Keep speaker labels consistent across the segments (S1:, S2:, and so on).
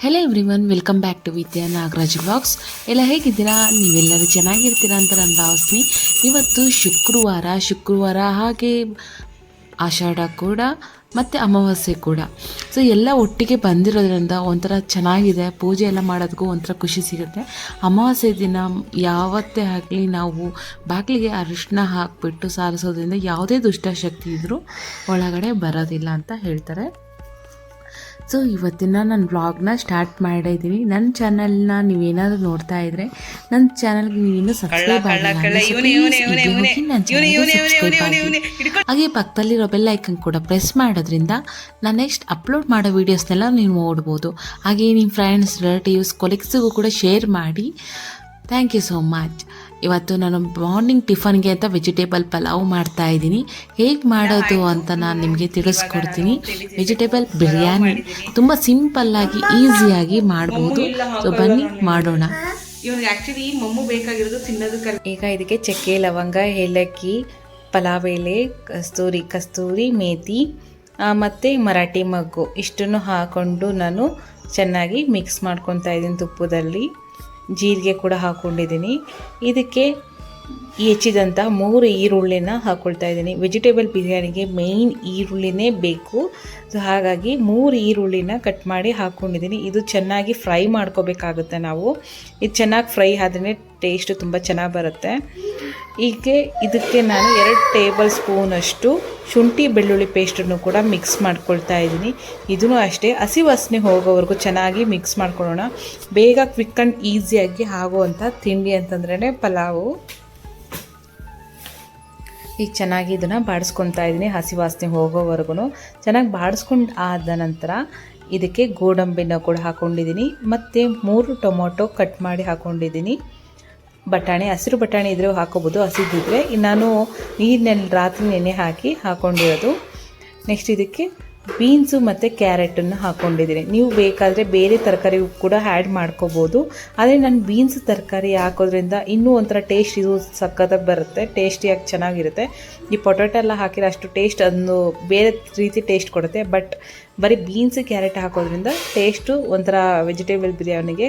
S1: Hello every one welcome back to Vidya Nagaraj blogs ಎಲ್ಲ ಹೇಗಿದ್ದೀರಾ? ನೀವೆಲ್ಲರೂ ಚೆನ್ನಾಗಿರ್ತೀರಾ ಅಂತ ನಾನು ಭಾವಿಸ್ತೀನಿ. ಇವತ್ತು ಶುಕ್ರವಾರ ಶುಕ್ರವಾರ ಹಾಗೆ ಆಷಾಢ ಕೂಡ, ಮತ್ತು ಅಮಾವಾಸ್ಯೆ ಕೂಡ. ಸೊ ಎಲ್ಲ ಒಟ್ಟಿಗೆ ಬಂದಿರೋದ್ರಿಂದ ಒಂಥರ ಚೆನ್ನಾಗಿದೆ. ಪೂಜೆ ಎಲ್ಲ ಮಾಡೋದಕ್ಕೂ ಒಂಥರ ಖುಷಿ ಸಿಗುತ್ತೆ. ಅಮಾವಾಸ್ಯೆ ದಿನ ಯಾವತ್ತೇ ಆಗಲಿ ನಾವು ಬಾಗಿಲಿಗೆ ಅರಿಶಿನ ಹಾಕಿಬಿಟ್ಟು ಸಾರಿಸೋದ್ರಿಂದ ಯಾವುದೇ ದುಷ್ಟಶಕ್ತಿ ಇದ್ದರೂ ಒಳಗಡೆ ಬರೋದಿಲ್ಲ ಅಂತ ಹೇಳ್ತಾರೆ. ಸೊ ಇವತ್ತಿನ ನನ್ನ ವ್ಲಾಗ್ನ ಸ್ಟಾರ್ಟ್ ಮಾಡಿದ್ದೀನಿ ನನ್ನ ಚಾನಲ್ನ ನೀವೇನಾದರೂ ನೋಡ್ತಾ ಇದ್ರೆ ನನ್ನ ಚಾನಲ್ಗೆ ನೀವಿನ್ನೂ ಸಬ್ಸ್ಕ್ರೈಬ್ ಆಗಿಲ್ಲ ಹಾಗೆ ಪಕ್ಕದಲ್ಲಿರೋ ಬೆಲ್ ಐಕನ್ ಕೂಡ ಪ್ರೆಸ್ ಮಾಡೋದ್ರಿಂದ ನಾನು ನೆಕ್ಸ್ಟ್ ಅಪ್ಲೋಡ್ ಮಾಡೋ ವೀಡಿಯೋಸ್ನೆಲ್ಲ ನೀವು ನೋಡ್ಬೋದು. ಹಾಗೆ ನಿಮ್ಮ ಫ್ರೆಂಡ್ಸ್ ರಿಲೇಟಿವ್ಸ್ ಕೊಲೆಕ್ಸಿಗೂ ಕೂಡ ಶೇರ್ ಮಾಡಿ. ಥ್ಯಾಂಕ್ ಯು ಸೋ ಮಚ್ ಇವತ್ತು ನಾನು ಮಾರ್ನಿಂಗ್ ಟಿಫನ್ಗೆ ಅಂತ ವೆಜಿಟೇಬಲ್ ಪಲಾವ್ ಮಾಡ್ತಾ ಇದ್ದೀನಿ. ಹೇಗೆ ಮಾಡೋದು ಅಂತ ನಾನು ನಿಮಗೆ ತಿಳಿಸ್ಕೊಡ್ತೀನಿ. ವೆಜಿಟೇಬಲ್ ಬಿರಿಯಾನಿ ತುಂಬ ಸಿಂಪಲ್ಲಾಗಿ ಈಸಿಯಾಗಿ ಮಾಡ್ಬೋದು. ಸೊ ಬನ್ನಿ ಮಾಡೋಣ.
S2: ಇವ್ನಿಗೆ ಆ್ಯಕ್ಚುಲಿ ಮಮ್ಮು ಬೇಕಾಗಿರೋದು ತಿನ್ನೋದು
S1: ಈಗ ಇದಕ್ಕೆ ಚಕ್ಕೆ ಲವಂಗ ಏಲಕ್ಕಿ ಪಲಾವ್ ಎಲೆ ಕಸ್ತೂರಿ ಕಸ್ತೂರಿ ಮೇತಿ ಮತ್ತು ಮರಾಠಿ ಮಗ್ಗು. ಇಷ್ಟನ್ನು ಹಾಕ್ಕೊಂಡು ನಾನು ಚೆನ್ನಾಗಿ ಮಿಕ್ಸ್ ಮಾಡ್ಕೊತಾ ಇದ್ದೀನಿ ತುಪ್ಪದಲ್ಲಿ. ಜೀರಿಗೆ ಕೂಡ ಹಾಕ್ಕೊಂಡಿದ್ದೀನಿ ಇದಕ್ಕೆ ಹೆಚ್ಚಿದಂಥ ಮೂರು ಈರುಳ್ಳಿನ ಹಾಕ್ಕೊಳ್ತಾ ಇದ್ದೀನಿ. ವೆಜಿಟೇಬಲ್ ಬಿರಿಯಾನಿಗೆ ಮೇಯ್ನ್ ಈರುಳ್ಳಿನೇ ಬೇಕು. ಸೊ ಹಾಗಾಗಿ ಮೂರು ಈರುಳ್ಳಿನ ಕಟ್ ಮಾಡಿ ಹಾಕ್ಕೊಂಡಿದ್ದೀನಿ ಇದು ಚೆನ್ನಾಗಿ ಫ್ರೈ ಮಾಡ್ಕೋಬೇಕಾಗುತ್ತೆ ನಾವು. ಇದು ಚೆನ್ನಾಗಿ ಫ್ರೈ ಆದ್ರೆ ಟೇಸ್ಟು ತುಂಬ ಚೆನ್ನಾಗಿ ಬರುತ್ತೆ. ಹೀಗೆ ಇದಕ್ಕೆ ನಾನು ಎರಡು ಟೇಬಲ್ ಸ್ಪೂನಷ್ಟು ಶುಂಠಿ, ಬೆಳ್ಳುಳ್ಳಿ ಪೇಸ್ಟನ್ನು ಕೂಡ ಮಿಕ್ಸ್ ಮಾಡ್ಕೊಳ್ತಾ ಇದ್ದೀನಿ. ಇದನ್ನು ಅಷ್ಟೇ, ಹಸಿ ವಾಸನೆ ಹೋಗೋವರೆಗೂ ಚೆನ್ನಾಗಿ ಮಿಕ್ಸ್ ಮಾಡ್ಕೊಳ್ಳೋಣ. ಬೇಗ ಕ್ವಿಕ್ ಆ್ಯಂಡ್ ಈಸಿಯಾಗಿ ಆಗುವಂಥ ತಿಂಡಿ ಅಂತಂದ್ರೇ ಪಲಾವು. ಈಗ ಚೆನ್ನಾಗಿ ಇದನ್ನು ಬಾಡಿಸ್ಕೊತಾ ಇದ್ದೀನಿ, ಹಸಿ ವಾಸನೆ ಹೋಗೋವರೆಗೂ ಚೆನ್ನಾಗಿ ಬಾಡಿಸ್ಕೊಂಡು ಆದ ನಂತರ ಇದಕ್ಕೆ ಗೋಡಂಬಿನ ಕೂಡ ಹಾಕ್ಕೊಂಡಿದ್ದೀನಿ ಮತ್ತು ಮೂರು ಟೊಮೊಟೊ ಕಟ್ ಮಾಡಿ ಹಾಕ್ಕೊಂಡಿದ್ದೀನಿ ಬಟಾಣಿ, ಹಸಿರು ಬಟಾಣಿ ಇದ್ದರೂ ಹಾಕೋಬೋದು ಹಸಿದಿದ್ರೆ ನಾನು ನೀರಿನಲ್ಲಿ ರಾತ್ರಿ ನೆನೆ ಹಾಕಿ ಹಾಕ್ಕೊಂಡಿರೋದು ನೆಕ್ಸ್ಟ್ ಇದಕ್ಕೆ ಬೀನ್ಸು ಮತ್ತು ಕ್ಯಾರೆಟನ್ನು ಹಾಕ್ಕೊಂಡಿದ್ದೀನಿ ನೀವು ಬೇಕಾದರೆ ಬೇರೆ ತರಕಾರಿ ಕೂಡ ಆ್ಯಡ್ ಮಾಡ್ಕೋಬೋದು. ಆದರೆ ನಾನು ಬೀನ್ಸ್ ತರಕಾರಿ ಹಾಕೋದ್ರಿಂದ ಇನ್ನೂ ಒಂಥರ ಟೇಸ್ಟ್ ಇದು ಸಕ್ಕತ್ತಾಗಿ ಬರುತ್ತೆ ಟೇಸ್ಟಿಯಾಗಿ ಚೆನ್ನಾಗಿರುತ್ತೆ. ಈ ಪೊಟೊಟೊ ಎಲ್ಲ ಹಾಕಿರೋ ಅಷ್ಟು ಟೇಸ್ಟ್ ಅದನ್ನು ಬೇರೆ ರೀತಿ ಟೇಸ್ಟ್ ಕೊಡುತ್ತೆ. ಬಟ್ ಬರೀ ಬೀನ್ಸ್ ಕ್ಯಾರೆಟ್ ಹಾಕೋದ್ರಿಂದ ಟೇಸ್ಟು ಒಂಥರ ವೆಜಿಟೇಬಲ್ ಬಿರಿಯಾನಿಗೆ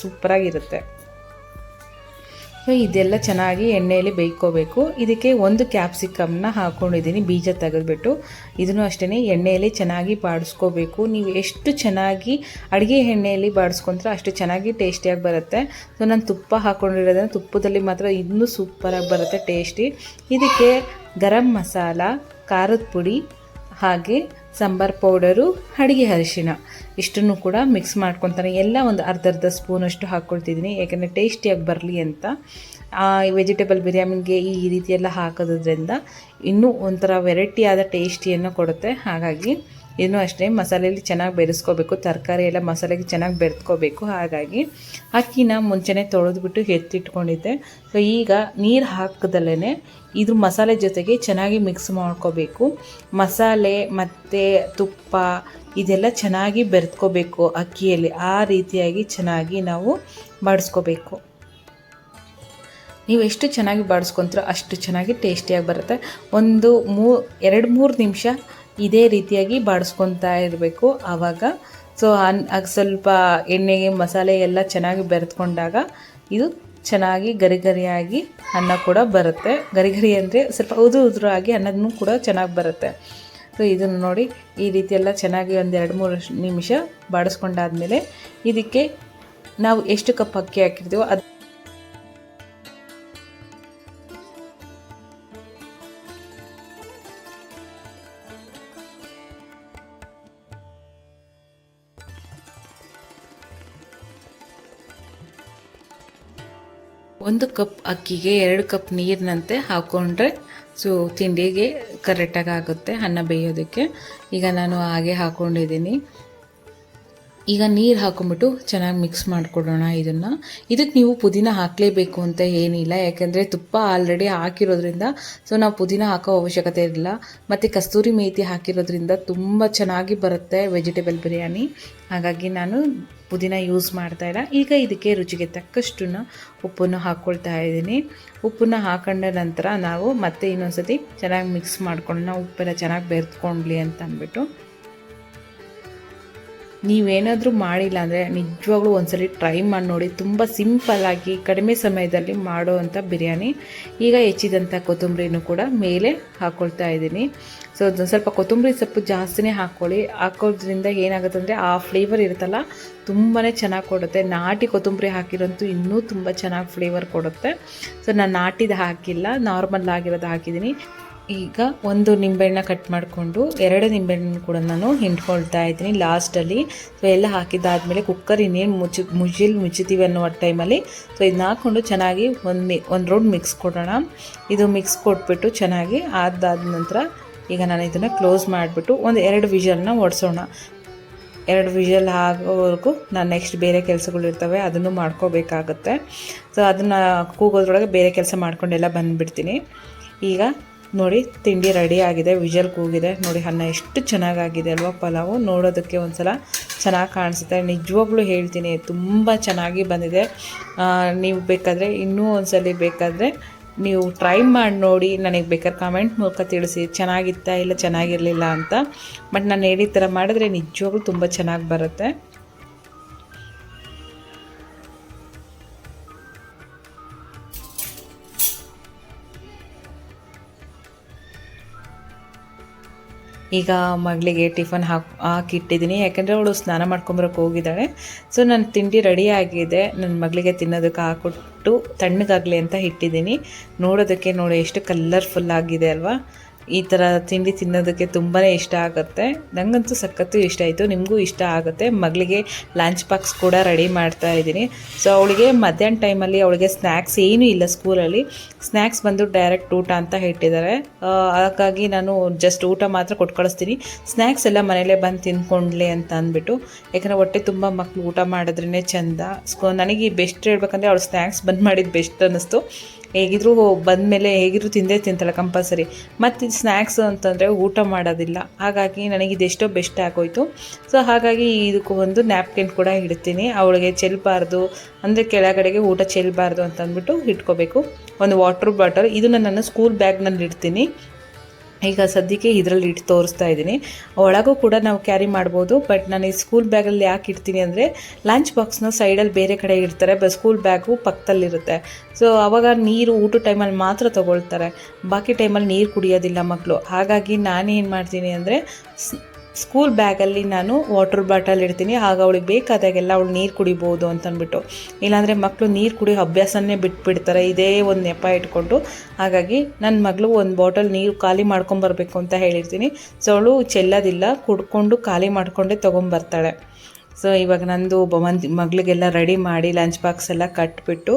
S1: ಸೂಪರಾಗಿರುತ್ತೆ ಇದೆಲ್ಲ ಚೆನ್ನಾಗಿ ಎಣ್ಣೆಯಲ್ಲಿ ಬೇಯ್ಕೋಬೇಕು. ಇದಕ್ಕೆ ಒಂದು ಕ್ಯಾಪ್ಸಿಕಮ್ನ ಹಾಕ್ಕೊಂಡಿದ್ದೀನಿ ಬೀಜ ತೆಗೆದುಬಿಟ್ಟು. ಇದನ್ನು ಅಷ್ಟೇ ಎಣ್ಣೆಯಲ್ಲಿ ಚೆನ್ನಾಗಿ ಬಾಡಿಸ್ಕೋಬೇಕು. ನೀವು ಎಷ್ಟು ಚೆನ್ನಾಗಿ ಅಡುಗೆ ಎಣ್ಣೆಯಲ್ಲಿ ಬಾಡಿಸ್ಕೊಂಡ್ರೆ ಅಷ್ಟು ಚೆನ್ನಾಗಿ ಟೇಸ್ಟಿಯಾಗಿ ಬರುತ್ತೆ. ಸೊ, ನಾನು ತುಪ್ಪ ಹಾಕ್ಕೊಂಡಿರೋದ್ರಿಂದ ತುಪ್ಪದಲ್ಲಿ ಮಾತ್ರ ಇನ್ನೂ ಸೂಪರಾಗಿ ಬರುತ್ತೆ, ಟೇಸ್ಟಿ. ಇದಕ್ಕೆ ಗರಂ ಮಸಾಲ, ಖಾರದ ಪುಡಿ ಹಾಗೆ ಸಾಂಬಾರ್ ಪೌಡರು, ಅಡುಗೆ ಅರಿಶಿನ ಇಷ್ಟನ್ನು ಕೂಡ ಮಿಕ್ಸ್ ಮಾಡ್ಕೊತಾನೆ. ಎಲ್ಲ ಒಂದು ಅರ್ಧ ಅರ್ಧ ಸ್ಪೂನಷ್ಟು ಹಾಕ್ಕೊಳ್ತಿದ್ದೀನಿ ಯಾಕೆಂದರೆ ಟೇಸ್ಟಿಯಾಗಿ ಬರಲಿ ಅಂತ. ಆ ವೆಜಿಟೇಬಲ್ ಬಿರಿಯಾನಿಗೆ ಈ ರೀತಿಯೆಲ್ಲ ಹಾಕೋದ್ರಿಂದ ಇನ್ನೂ ಒಂಥರ ವೆರೈಟಿ ಆದ ಟೇಸ್ಟಿಯನ್ನು ಕೊಡುತ್ತೆ. ಹಾಗಾಗಿ ಇದನ್ನು ಅಷ್ಟೇ ಮಸಾಲೆಯಲ್ಲಿ ಚೆನ್ನಾಗಿ ಬೆರೆಸ್ಕೋಬೇಕು. ತರಕಾರಿ ಎಲ್ಲ ಮಸಾಲೆಗೆ ಚೆನ್ನಾಗಿ ಬೆರೆತ್ಕೋಬೇಕು. ಹಾಗಾಗಿ ಅಕ್ಕಿನ ಮುಂಚೆನೇ ತೊಳೆದ್ಬಿಟ್ಟು ಎತ್ತಿಟ್ಕೊಂಡಿದ್ದೆ. ಸೊ, ಈಗ ನೀರು ಹಾಕದಲ್ಲೇ ಇದು ಮಸಾಲೆ ಜೊತೆಗೆ ಚೆನ್ನಾಗಿ ಮಿಕ್ಸ್ ಮಾಡ್ಕೋಬೇಕು. ಮಸಾಲೆ ಮತ್ತು ತುಪ್ಪ ಇದೆಲ್ಲ ಚೆನ್ನಾಗಿ ಬೆರೆತ್ಕೋಬೇಕು ಅಕ್ಕಿಯಲ್ಲಿ. ಆ ರೀತಿಯಾಗಿ ಚೆನ್ನಾಗಿ ನಾವು ಬಾಡಿಸ್ಕೋಬೇಕು. ನೀವು ಎಷ್ಟು ಚೆನ್ನಾಗಿ ಬಾಡಿಸ್ಕೊತೀರೋ ಅಷ್ಟು ಚೆನ್ನಾಗಿ ಟೇಸ್ಟಿಯಾಗಿ ಬರುತ್ತೆ. ಒಂದು ಮೂ, ಎರಡು ಮೂರು ನಿಮಿಷ ಇದೇ ರೀತಿಯಾಗಿ ಬಾಡಿಸ್ಕೊತಾ ಇರಬೇಕು ಆವಾಗ. ಸೊ ಅನ್ ಸ್ವಲ್ಪ ಎಣ್ಣೆಗೆ ಮಸಾಲೆ ಎಲ್ಲ ಚೆನ್ನಾಗಿ ಬೆರೆತ್ಕೊಂಡಾಗ ಇದು ಚೆನ್ನಾಗಿ ಗರಿ ಗರಿಯಾಗಿ ಅನ್ನ ಕೂಡ ಬರುತ್ತೆ. ಗರಿ ಗರಿ ಅಂದರೆ ಸ್ವಲ್ಪ ಉದುರು ಆಗಿ ಅನ್ನದೂ ಕೂಡ ಚೆನ್ನಾಗಿ ಬರುತ್ತೆ. ಸೊ ಇದನ್ನು ನೋಡಿ ಈ ರೀತಿ ಎಲ್ಲ ಚೆನ್ನಾಗಿ ಒಂದು ಎರಡು, ಮೂರು ನಿಮಿಷ ಬಾಡಿಸ್ಕೊಂಡಾದ್ಮೇಲೆ ಇದಕ್ಕೆ ನಾವು ಎಷ್ಟು ಕಪ್ ಅಕ್ಕಿ ಹಾಕಿರ್ತೀವೋ ಅದು ಒಂದು ಕಪ್ ಅಕ್ಕಿಗೆ ಎರಡು ಕಪ್ ನೀರಿನಂತೆ ಹಾಕ್ಕೊಂಡ್ರೆ ಸೊ ತಿಂಡಿಗೆ ಕರೆಕ್ಟಾಗಿ ಆಗುತ್ತೆ, ಅನ್ನ ಬೇಯೋದಕ್ಕೆ. ಈಗ ನಾನು ಹಾಗೆ ಹಾಕ್ಕೊಂಡಿದ್ದೀನಿ ಈಗ ನೀರು ಹಾಕೊಂಬಿಟ್ಟು ಚೆನ್ನಾಗಿ ಮಿಕ್ಸ್ ಮಾಡಿಕೊಡೋಣ ಇದನ್ನು. ಇದಕ್ಕೆ ನೀವು ಪುದೀನ ಹಾಕಲೇಬೇಕು ಅಂತ ಏನಿಲ್ಲ, ಯಾಕೆಂದರೆ ತುಪ್ಪ ಆಲ್ರೆಡಿ ಹಾಕಿರೋದ್ರಿಂದ ಸೊ ನಾವು ಪುದೀನ ಹಾಕೋ ಅವಶ್ಯಕತೆ ಇರಲಿಲ್ಲ. ಮತ್ತು ಕಸ್ತೂರಿ ಮೇಥಿ ಹಾಕಿರೋದ್ರಿಂದ ತುಂಬ ಚೆನ್ನಾಗಿ ಬರುತ್ತೆ ವೆಜಿಟೇಬಲ್ ಬಿರಿಯಾನಿ. ಹಾಗಾಗಿ ನಾನು ಪುದೀನ ಯೂಸ್ ಮಾಡ್ತಾ ಇಲ್ಲ. ಈಗ ಇದಕ್ಕೆ ರುಚಿಗೆ ತಕ್ಕಷ್ಟು ಉಪ್ಪನ್ನು ಹಾಕ್ಕೊಳ್ತಾ ಇದ್ದೀನಿ. ಉಪ್ಪನ್ನು ಹಾಕೊಂಡ ನಂತರ ನಾವು ಮತ್ತೆ ಇನ್ನೊಂದ್ಸತಿ ಚೆನ್ನಾಗಿ ಮಿಕ್ಸ್ ಮಾಡ್ಕೊಳ್ಳೋಣ ಉಪ್ಪೆಲ್ಲ ಚೆನ್ನಾಗಿ ಬೆರೆತ್ಕೊಂಡ್ಲಿ ಅಂತ ಅಂದ್ಬಿಟ್ಟು ನೀವೇನಾದರೂ ಮಾಡಿಲ್ಲ ಅಂದರೆ ನಿಜವಾಗ್ಲೂ ಒಂದ್ಸಲಿ ಟ್ರೈ ಮಾಡಿ ನೋಡಿ. ತುಂಬ ಸಿಂಪಲ್ಲಾಗಿ ಕಡಿಮೆ ಸಮಯದಲ್ಲಿ ಮಾಡೋವಂಥ ಬಿರಿಯಾನಿ. ಈಗ ಹೆಚ್ಚಿದಂಥ ಕೊತ್ತಂಬರಿನು ಕೂಡ ಮೇಲೆ ಹಾಕ್ಕೊಳ್ತಾ ಇದ್ದೀನಿ. ಸೊ ಸ್ವಲ್ಪ ಕೊತ್ತಂಬರಿ ಸೊಪ್ಪು ಜಾಸ್ತಿನೇ ಹಾಕ್ಕೊಳ್ಳಿ ಹಾಕೋದ್ರಿಂದ ಏನಾಗುತ್ತೆ ಅಂದರೆ ಆ ಫ್ಲೇವರ್ ಇರುತ್ತಲ್ಲ ತುಂಬಾ ಚೆನ್ನಾಗಿ ಕೊಡುತ್ತೆ. ನಾಟಿ ಕೊತ್ತಂಬರಿ ಹಾಕಿರೋಂತೂ ಇನ್ನೂ ತುಂಬ ಚೆನ್ನಾಗಿ ಫ್ಲೇವರ್ ಕೊಡುತ್ತೆ. ಸೊ ನಾನು ನಾಟಿದ ಹಾಕಿಲ್ಲ ನಾರ್ಮಲ್ ಆಗಿರೋದು ಹಾಕಿದ್ದೀನಿ ಈಗ ಒಂದು ನಿಂಬೆಹಣ್ಣ ಕಟ್ ಮಾಡಿಕೊಂಡು ಎರಡು ನಿಂಬೆಹಣ್ಣು ಕೂಡ ನಾನು ಹಿಂಡ್ಕೊಳ್ತಾ ಇದ್ದೀನಿ ಲಾಸ್ಟಲ್ಲಿ. ಸೊ ಎಲ್ಲ ಹಾಕಿದ್ದಾದಮೇಲೆ ಕುಕ್ಕರ್ ಇನ್ನೇನು ಮುಚ್ಚಿ ಮುಚ್ಚಿಲ್ ಮುಚ್ಚುತ್ತೀವಿ ಅನ್ನೋ ಟೈಮಲ್ಲಿ ಸೊ ಇದನ್ನ ಹಾಕ್ಕೊಂಡು ಚೆನ್ನಾಗಿ ಒಂದು ಮಿ ಒಂದು ರೌಂಡ್ ಮಿಕ್ಸ್ ಕೊಡೋಣ. ಇದು ಮಿಕ್ಸ್ ಕೊಟ್ಬಿಟ್ಟು ಚೆನ್ನಾಗಿ ಆದಾದ ನಂತರ ಈಗ ನಾನು ಇದನ್ನು ಕ್ಲೋಸ್ ಮಾಡಿಬಿಟ್ಟು ಒಂದು ಎರಡು ವಿಷಲ್ನ ಓಡಿಸೋಣ ಎರಡು ವಿಷಲ್ ಆಗೋವರೆಗೂ ನಾನು ನೆಕ್ಸ್ಟ್ ಬೇರೆ ಕೆಲಸಗಳು ಇರ್ತವೆ, ಅದನ್ನು ಮಾಡ್ಕೋಬೇಕಾಗತ್ತೆ. ಸೊ ಅದನ್ನು ಕೂಗೋದ್ರೊಳಗೆ ಬೇರೆ ಕೆಲಸ ಮಾಡ್ಕೊಂಡೆಲ್ಲ ಬಂದುಬಿಡ್ತೀನಿ. ಈಗ ನೋಡಿ, ತಿಂಡಿ ರೆಡಿ ಆಗಿದೆ ವಿಜಲ್ ಕೂಗಿದೆ. ನೋಡಿ, ಅನ್ನ ಎಷ್ಟು ಚೆನ್ನಾಗಾಗಿದೆ ಅಲ್ವಾ ಪಲಾವು. ನೋಡೋದಕ್ಕೆ ಒಂದ್ಸಲ ಚೆನ್ನಾಗಿ ಕಾಣಿಸುತ್ತೆ. ನಿಜವಾಗ್ಲೂ ಹೇಳ್ತೀನಿ, ತುಂಬ ಚೆನ್ನಾಗಿ ಬಂದಿದೆ. ನೀವು ಬೇಕಾದರೆ ಇನ್ನೂ ಒಂದ್ಸಲಿ ಬೇಕಾದರೆ ನೀವು ಟ್ರೈ ಮಾಡಿ ನೋಡಿ. ನನಗೆ ಬೇಕಾದ್ರೆ ಕಾಮೆಂಟ್ ಮೂಲಕ ತಿಳಿಸಿ. ಚೆನ್ನಾಗಿತ್ತಾ ಇಲ್ಲ, ಚೆನ್ನಾಗಿರಲಿಲ್ಲ ಅಂತ. ಬಟ್ ನಾನು ಹೇಳಿದ ಥರ ಮಾಡಿದ್ರೆ ನಿಜವಾಗ್ಲೂ ತುಂಬ ಚೆನ್ನಾಗಿ ಬರುತ್ತೆ. ಈಗ ಮಗಳಿಗೆ ಟಿಫನ್ ಹಾಕಿ, ಹಾಕಿಟ್ಟಿದ್ದೀನಿ. ಯಾಕೆಂದರೆ ಅವಳು ಸ್ನಾನ ಮಾಡ್ಕೊಂಬರೋಕೆ ಹೋಗಿದ್ದಾಳೆ. ಸೊ ನನ್ನ ತಿಂಡಿ ರೆಡಿ ಆಗಿದೆ. ನನ್ನ ಮಗಳಿಗೆ ತಿನ್ನೋದಕ್ಕೆ ಹಾಕೊಟ್ಟು ತಣ್ಣಗಾಗಲಿ ಅಂತ ಇಟ್ಟಿದ್ದೀನಿ. ನೋಡೋದಕ್ಕೆ ನೋಡಿ, ಎಷ್ಟು ಕಲರ್ಫುಲ್ ಆಗಿದೆ ಅಲ್ವಾ? ಈ ಥರ ತಿಂಡಿ ತಿನ್ನೋದಕ್ಕೆ ತುಂಬಾ ಇಷ್ಟ ಆಗುತ್ತೆ. ನನಗಂತೂ ಸಖತ್ತು ಇಷ್ಟ ಆಯಿತು. ನಿಮಗೂ ಇಷ್ಟ ಆಗುತ್ತೆ. ಮಗಳಿಗೆ ಲಂಚ್ ಬಾಕ್ಸ್ ಕೂಡ ರೆಡಿ ಮಾಡ್ತಾ ಇದ್ದೀನಿ. ಸೊ ಅವಳಿಗೆ ಮಧ್ಯಾಹ್ನ ಟೈಮಲ್ಲಿ ಅವಳಿಗೆ ಸ್ನ್ಯಾಕ್ಸ್ ಏನೂ ಇಲ್ಲ ಸ್ಕೂಲಲ್ಲಿ ಸ್ನ್ಯಾಕ್ಸ್ ಬಂದು ಡೈರೆಕ್ಟ್ ಊಟ ಅಂತ ಇಟ್ಟಿದ್ದಾರೆ ಅದಕ್ಕಾಗಿ ನಾನು ಜಸ್ಟ್ ಊಟ ಮಾತ್ರ ಕೊಟ್ಟು ಕಳಿಸ್ತೀನಿ. ಸ್ನ್ಯಾಕ್ಸ್ ಎಲ್ಲ ಮನೇಲೇ ಬಂದು ತಿನ್ಕೊಂಡ್ಲಿ ಅಂತ ಅಂದ್ಬಿಟ್ಟು. ಯಾಕಂದರೆ ಹೊಟ್ಟೆ ತುಂಬ ಮಕ್ಕಳು ಊಟ ಮಾಡಿದ್ರೇ ಚೆಂದ. ಸ್ಕೂ ನನಗೆ ಬೆಸ್ಟ್ ಹೇಳ್ಬೇಕಂದ್ರೆ ಅವಳು ಸ್ನ್ಯಾಕ್ಸ್ ಬಂದು ಮಾಡಿದ್ದು ಬೆಸ್ಟ್ ಅನ್ನಿಸ್ತು. ಹೇಗಿದ್ರು ಬಂದಮೇಲೆ ಹೇಗಿದ್ರು ತಿಂದೇ ತಿಂತಾಳೆ ಕಂಪಲ್ಸರಿ ಮತ್ತು ಸ್ನ್ಯಾಕ್ಸ್ ಅಂತಂದರೆ ಊಟ ಮಾಡೋದಿಲ್ಲ. ಹಾಗಾಗಿ ನನಗೆ ಇದೆಷ್ಟೋ ಬೆಸ್ಟ್ ಆಗೋಯಿತು. ಸೊ ಹಾಗಾಗಿ ಇದಕ್ಕೂ ಒಂದು ನ್ಯಾಪ್ಕಿನ್ ಕೂಡ ಇಡ್ತೀನಿ. ಅವಳಿಗೆ ಚೆಲ್ಲಬಾರ್ದು ಅಂದರೆ ಕೆಳಗಡೆಗೆ ಊಟ ಚೆಲ್ಲಬಾರ್ದು ಅಂತಂದ್ಬಿಟ್ಟು ಇಟ್ಕೋಬೇಕು. ಒಂದು ವಾಟ್ರ್ ಬಾಟಲ್ ಇದನ್ನು ನಾನು ಸ್ಕೂಲ್ ಬ್ಯಾಗ್ನಲ್ಲಿ ಇಡ್ತೀನಿ ಈಗ ಸದ್ಯಕ್ಕೆ ಇದರಲ್ಲಿ ಇಟ್ಟು ತೋರಿಸ್ತಾ ಇದ್ದೀನಿ. ಒಳಗೂ ಕೂಡ ನಾವು ಕ್ಯಾರಿ ಮಾಡ್ಬೋದು ಬಟ್ ನಾನು ಈ ಸ್ಕೂಲ್ ಬ್ಯಾಗಲ್ಲಿ ಯಾಕೆ ಇಡ್ತೀನಿ ಅಂದರೆ ಲಂಚ್ ಬಾಕ್ಸ್ನ ಸೈಡಲ್ಲಿ ಬೇರೆ ಕಡೆ ಇಡ್ತಾರೆ ಬಟ್ ಸ್ಕೂಲ್ ಬ್ಯಾಗು ಪಕ್ಕದಲ್ಲಿರುತ್ತೆ ಸೊ ಆವಾಗ ನೀರು ಊಟ ಟೈಮಲ್ಲಿ ಮಾತ್ರ ತೊಗೊಳ್ತಾರೆ. ಬಾಕಿ ಟೈಮಲ್ಲಿ ನೀರು ಕುಡಿಯೋದಿಲ್ಲ ಮಕ್ಕಳು ಹಾಗಾಗಿ ನಾನೇನು ಮಾಡ್ತೀನಿ ಅಂದರೆ ಸ್ಕೂಲ್ ಬ್ಯಾಗಲ್ಲಿ ನಾನು ವಾಟರ್ ಬಾಟಲ್ ಇಡ್ತೀನಿ. ಆಗ ಅವಳಿಗೆ ಬೇಕಾದಾಗೆಲ್ಲ ಅವಳು ನೀರು ಕುಡಿಬೋದು ಅಂತ ಅಂದ್ಬಿಟ್ಟು ಇಲ್ಲಾಂದರೆ ಮಕ್ಕಳು ನೀರು ಕುಡಿಯೋ ಅಭ್ಯಾಸನೇ ಬಿಟ್ಬಿಡ್ತಾರೆ. ಇದೇ ಒಂದು ನೆಪ ಇಟ್ಕೊಂಡು. ಹಾಗಾಗಿ ನನ್ನ ಮಗಳು ಒಂದು ಬಾಟಲ್ ನೀರು ಖಾಲಿ ಮಾಡ್ಕೊಂಬರ್ಬೇಕು ಅಂತ ಹೇಳಿರ್ತೀನಿ. ಸೊ ಅವಳು ಚೆಲ್ಲೋದಿಲ್ಲ. ಕುಡ್ಕೊಂಡು ಖಾಲಿ ಮಾಡಿಕೊಂಡೇ ತೊಗೊಂಬರ್ತಾಳೆ. ಸೊ ಇವಾಗ ನಂದು ಮಂದಿ ಮಗಳಿಗೆಲ್ಲ ರೆಡಿ ಮಾಡಿ ಲಂಚ್ ಬಾಕ್ಸ್ ಎಲ್ಲ ಕಟ್ಬಿಟ್ಟು,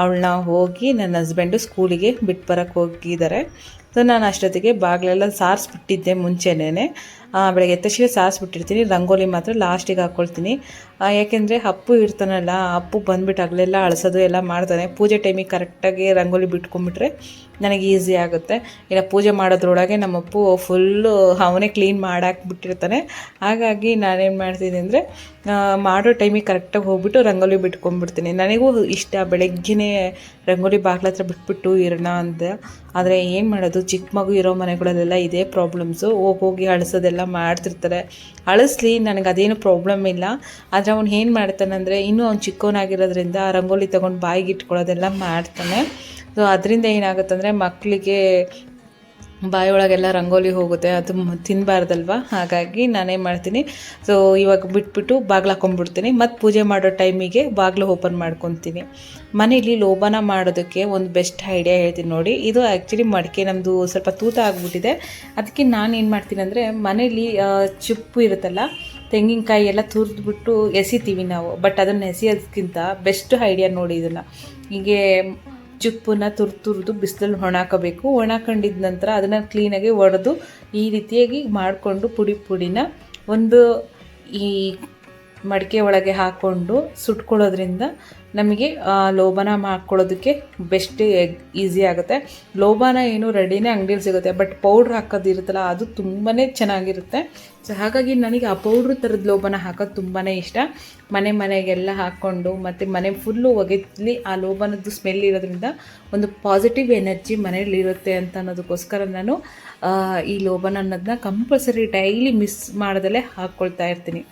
S1: ಅವಳನ್ನ ಹೋಗಿ ನನ್ನ ಹಸ್ಬೆಂಡು ಸ್ಕೂಲಿಗೆ ಬಿಟ್ಟು ಬರೋಕ್ಕೆ ಹೋಗಿದ್ದಾರೆ. ಸೊ ನಾನು ಅಷ್ಟೊತ್ತಿಗೆ ಬಾಗಿಲೆಲ್ಲ ಸಾರಿಸ್ಬಿಟ್ಟಿದ್ದೆ ಮುಂಚೆನೇ ಬೆಳಗ್ಗೆ ತಕ್ಷಣ ಸಾರಿಸ್ಬಿಟ್ಟಿರ್ತೀನಿ. ರಂಗೋಲಿ ಮಾತ್ರ ಲಾಸ್ಟಿಗೆ ಹಾಕ್ಕೊಳ್ತೀನಿ ಯಾಕೆಂದರೆ ಅಪ್ಪು ಇರ್ತಾನಲ್ಲ ಅಪ್ಪು ಬಂದ್ಬಿಟ್ಟು ಹಗ್ಲೆಲ್ಲ ಅಳಿಸೋದು ಎಲ್ಲ ಮಾಡ್ತಾನೆ. ಪೂಜೆ ಟೈಮಿಗೆ ಕರೆಕ್ಟಾಗಿ ರಂಗೋಲಿ ಬಿಟ್ಕೊಂಡ್ಬಿಟ್ರೆ ನನಗೆ ಈಸಿ ಆಗುತ್ತೆ. ಇಲ್ಲ, ಪೂಜೆ ಮಾಡೋದ್ರೊಳಗೆ ನಮ್ಮ ಅಪ್ಪು ಫುಲ್ಲು ಅವನೇ ಕ್ಲೀನ್ ಮಾಡಾಕ್ಬಿಟ್ಟಿರ್ತಾನೆ. ಹಾಗಾಗಿ ನಾನೇನು ಮಾಡ್ತೀನಿ ಅಂದರೆ ಮಾಡೋ ಟೈಮಿಗೆ ಕರೆಕ್ಟಾಗಿ ಹೋಗ್ಬಿಟ್ಟು ರಂಗೋಲಿ ಬಿಟ್ಕೊಂಡ್ಬಿಡ್ತೀನಿ. ನನಗೂ ಇಷ್ಟ ಬೆಳಗ್ಗೆನೇ ರಂಗೋಲಿ ಬಾಗ್ಲ ಹತ್ರ ಬಿಟ್ಬಿಟ್ಟು ಇರೋಣ ಅಂತ. ಆದರೆ ಏನು ಮಾಡೋದು? ಚಿಕ್ಕ ಮಗು ಇರೋ ಮನೆಗಳಲ್ಲೆಲ್ಲ ಇದೇ ಪ್ರಾಬ್ಲಮ್ಸು ಹೋಗಿ ಹೋಗಿ ಅಳಿಸೋದೆಲ್ಲ ಮಾಡ್ತಿರ್ತಾರೆ. ಅಳಿಸ್ಲಿ ನನಗೆ ಅದೇನು ಪ್ರಾಬ್ಲಮ್ ಇಲ್ಲ. ಆದರೆ ಅವ್ನು ಏನು ಮಾಡ್ತಾನಂದರೆ ಇನ್ನೂ ಅವ್ನು ಚಿಕ್ಕವನಾಗಿರೋದ್ರಿಂದ ರಂಗೋಲಿ ತೊಗೊಂಡು ಬಾಯಿಗೆ ಇಟ್ಕೊಳ್ಳೋದೆಲ್ಲ ಮಾಡ್ತಾನೆ. ಸೊ ಅದರಿಂದ ಏನಾಗುತ್ತಂದರೆ ಮಕ್ಕಳಿಗೆ ಬಾಯೊಳಗೆಲ್ಲ ರಂಗೋಲಿ ಹೋಗುತ್ತೆ, ಅದು ತಿನ್ನಬಾರ್ದಲ್ವಾ ಹಾಗಾಗಿ ನಾನೇನು ಮಾಡ್ತೀನಿ. ಸೊ ಇವಾಗ ಬಿಟ್ಬಿಟ್ಟು ಬಾಗ್ಲು ಹಾಕೊಂಡ್ಬಿಡ್ತೀನಿ. ಮತ್ತು ಪೂಜೆ ಮಾಡೋ ಟೈಮಿಗೆ ಬಾಗಿಲು ಓಪನ್ ಮಾಡ್ಕೊತೀನಿ. ಮನೇಲಿ ಲೋಬನ ಮಾಡೋದಕ್ಕೆ ಒಂದು ಬೆಸ್ಟ್ ಐಡಿಯಾ ಹೇಳ್ತೀನಿ ನೋಡಿ. ಇದು ಆ್ಯಕ್ಚುಲಿ ಮಡಿಕೆ ನಮ್ಮದು ಸ್ವಲ್ಪ ತೂತ ಆಗಿಬಿಟ್ಟಿದೆ. ಅದಕ್ಕೆ ನಾನು ಏನು ಮಾಡ್ತೀನಿ ಅಂದರೆ ಮನೇಲಿ ಚಿಪ್ಪು ಇರುತ್ತಲ್ಲ, ತೆಂಗಿನಕಾಯಿ ಎಲ್ಲ ತುರಿದ್ಬಿಟ್ಟು ಎಸಿತೀವಿ ನಾವು. ಬಟ್ ಅದನ್ನು ಎಸೆಯೋದಕ್ಕಿಂತ ಬೆಸ್ಟ್ ಐಡಿಯಾ ನೋಡಿ ಇದನ್ನು. ಹೀಗೆ ಚಿಪ್ಪನ್ನ ತುರ್ದು ತುರಿದು ಬಿಸಿಲಲ್ಲಿ ಒಣಾಕಬೇಕು. ಒಣಕೊಂಡಿದ ನಂತರ ಅದನ್ನು ಕ್ಲೀನಾಗಿ ಒಡೆದು ಈ ರೀತಿಯಾಗಿ ಮಾಡಿಕೊಂಡು ಪುಡಿ ಪುಡಿನ ಒಂದು ಈ ಮಡಿಕೆ ಒಳಗೆ ಹಾಕ್ಕೊಂಡು ಸುಟ್ಕೊಳ್ಳೋದ್ರಿಂದ ನಮಗೆ ಲೋಬಾನ ಮಾಡ್ಕೊಳ್ಳೋದಕ್ಕೆ ಬೆಸ್ಟ್ ಈಸಿ ಆಗುತ್ತೆ. ಲೋಬಾನ ಏನು ರೆಡಿನೇ ಅಂಗಡಿಯಲ್ಲಿ ಸಿಗುತ್ತೆ ಬಟ್ ಪೌಡ್ರ್ ಹಾಕೋದಿರುತ್ತಲ್ಲ ಅದು ತುಂಬಾ ಚೆನ್ನಾಗಿರುತ್ತೆ. ಸೊ ಹಾಗಾಗಿ ನನಗೆ ಆ ಪೌಡ್ರ್ ಥರದ ಲೋಬಾನ ಹಾಕೋದು ತುಂಬಾ ಇಷ್ಟ. ಮನೆ ಮನೆಗೆಲ್ಲ ಹಾಕ್ಕೊಂಡು, ಮತ್ತು ಮನೆ ಫುಲ್ಲು ಒಗೆದ್ಲಿ ಆ ಲೋಬನದ್ದು ಸ್ಮೆಲ್ ಇರೋದ್ರಿಂದ ಒಂದು ಪಾಸಿಟಿವ್ ಎನರ್ಜಿ ಮನೇಲಿ ಇರುತ್ತೆ ಅಂತ ಅನ್ನೋದಕ್ಕೋಸ್ಕರ ನಾನು ಈ ಲೋಬಾನ ಅನ್ನೋದನ್ನ ಕಂಪಲ್ಸರಿ ಡೈಲಿ ಮಿಸ್ ಮಾಡ್ದಲೇ ಹಾಕ್ಕೊಳ್ತಾ ಇರ್ತೀನಿ.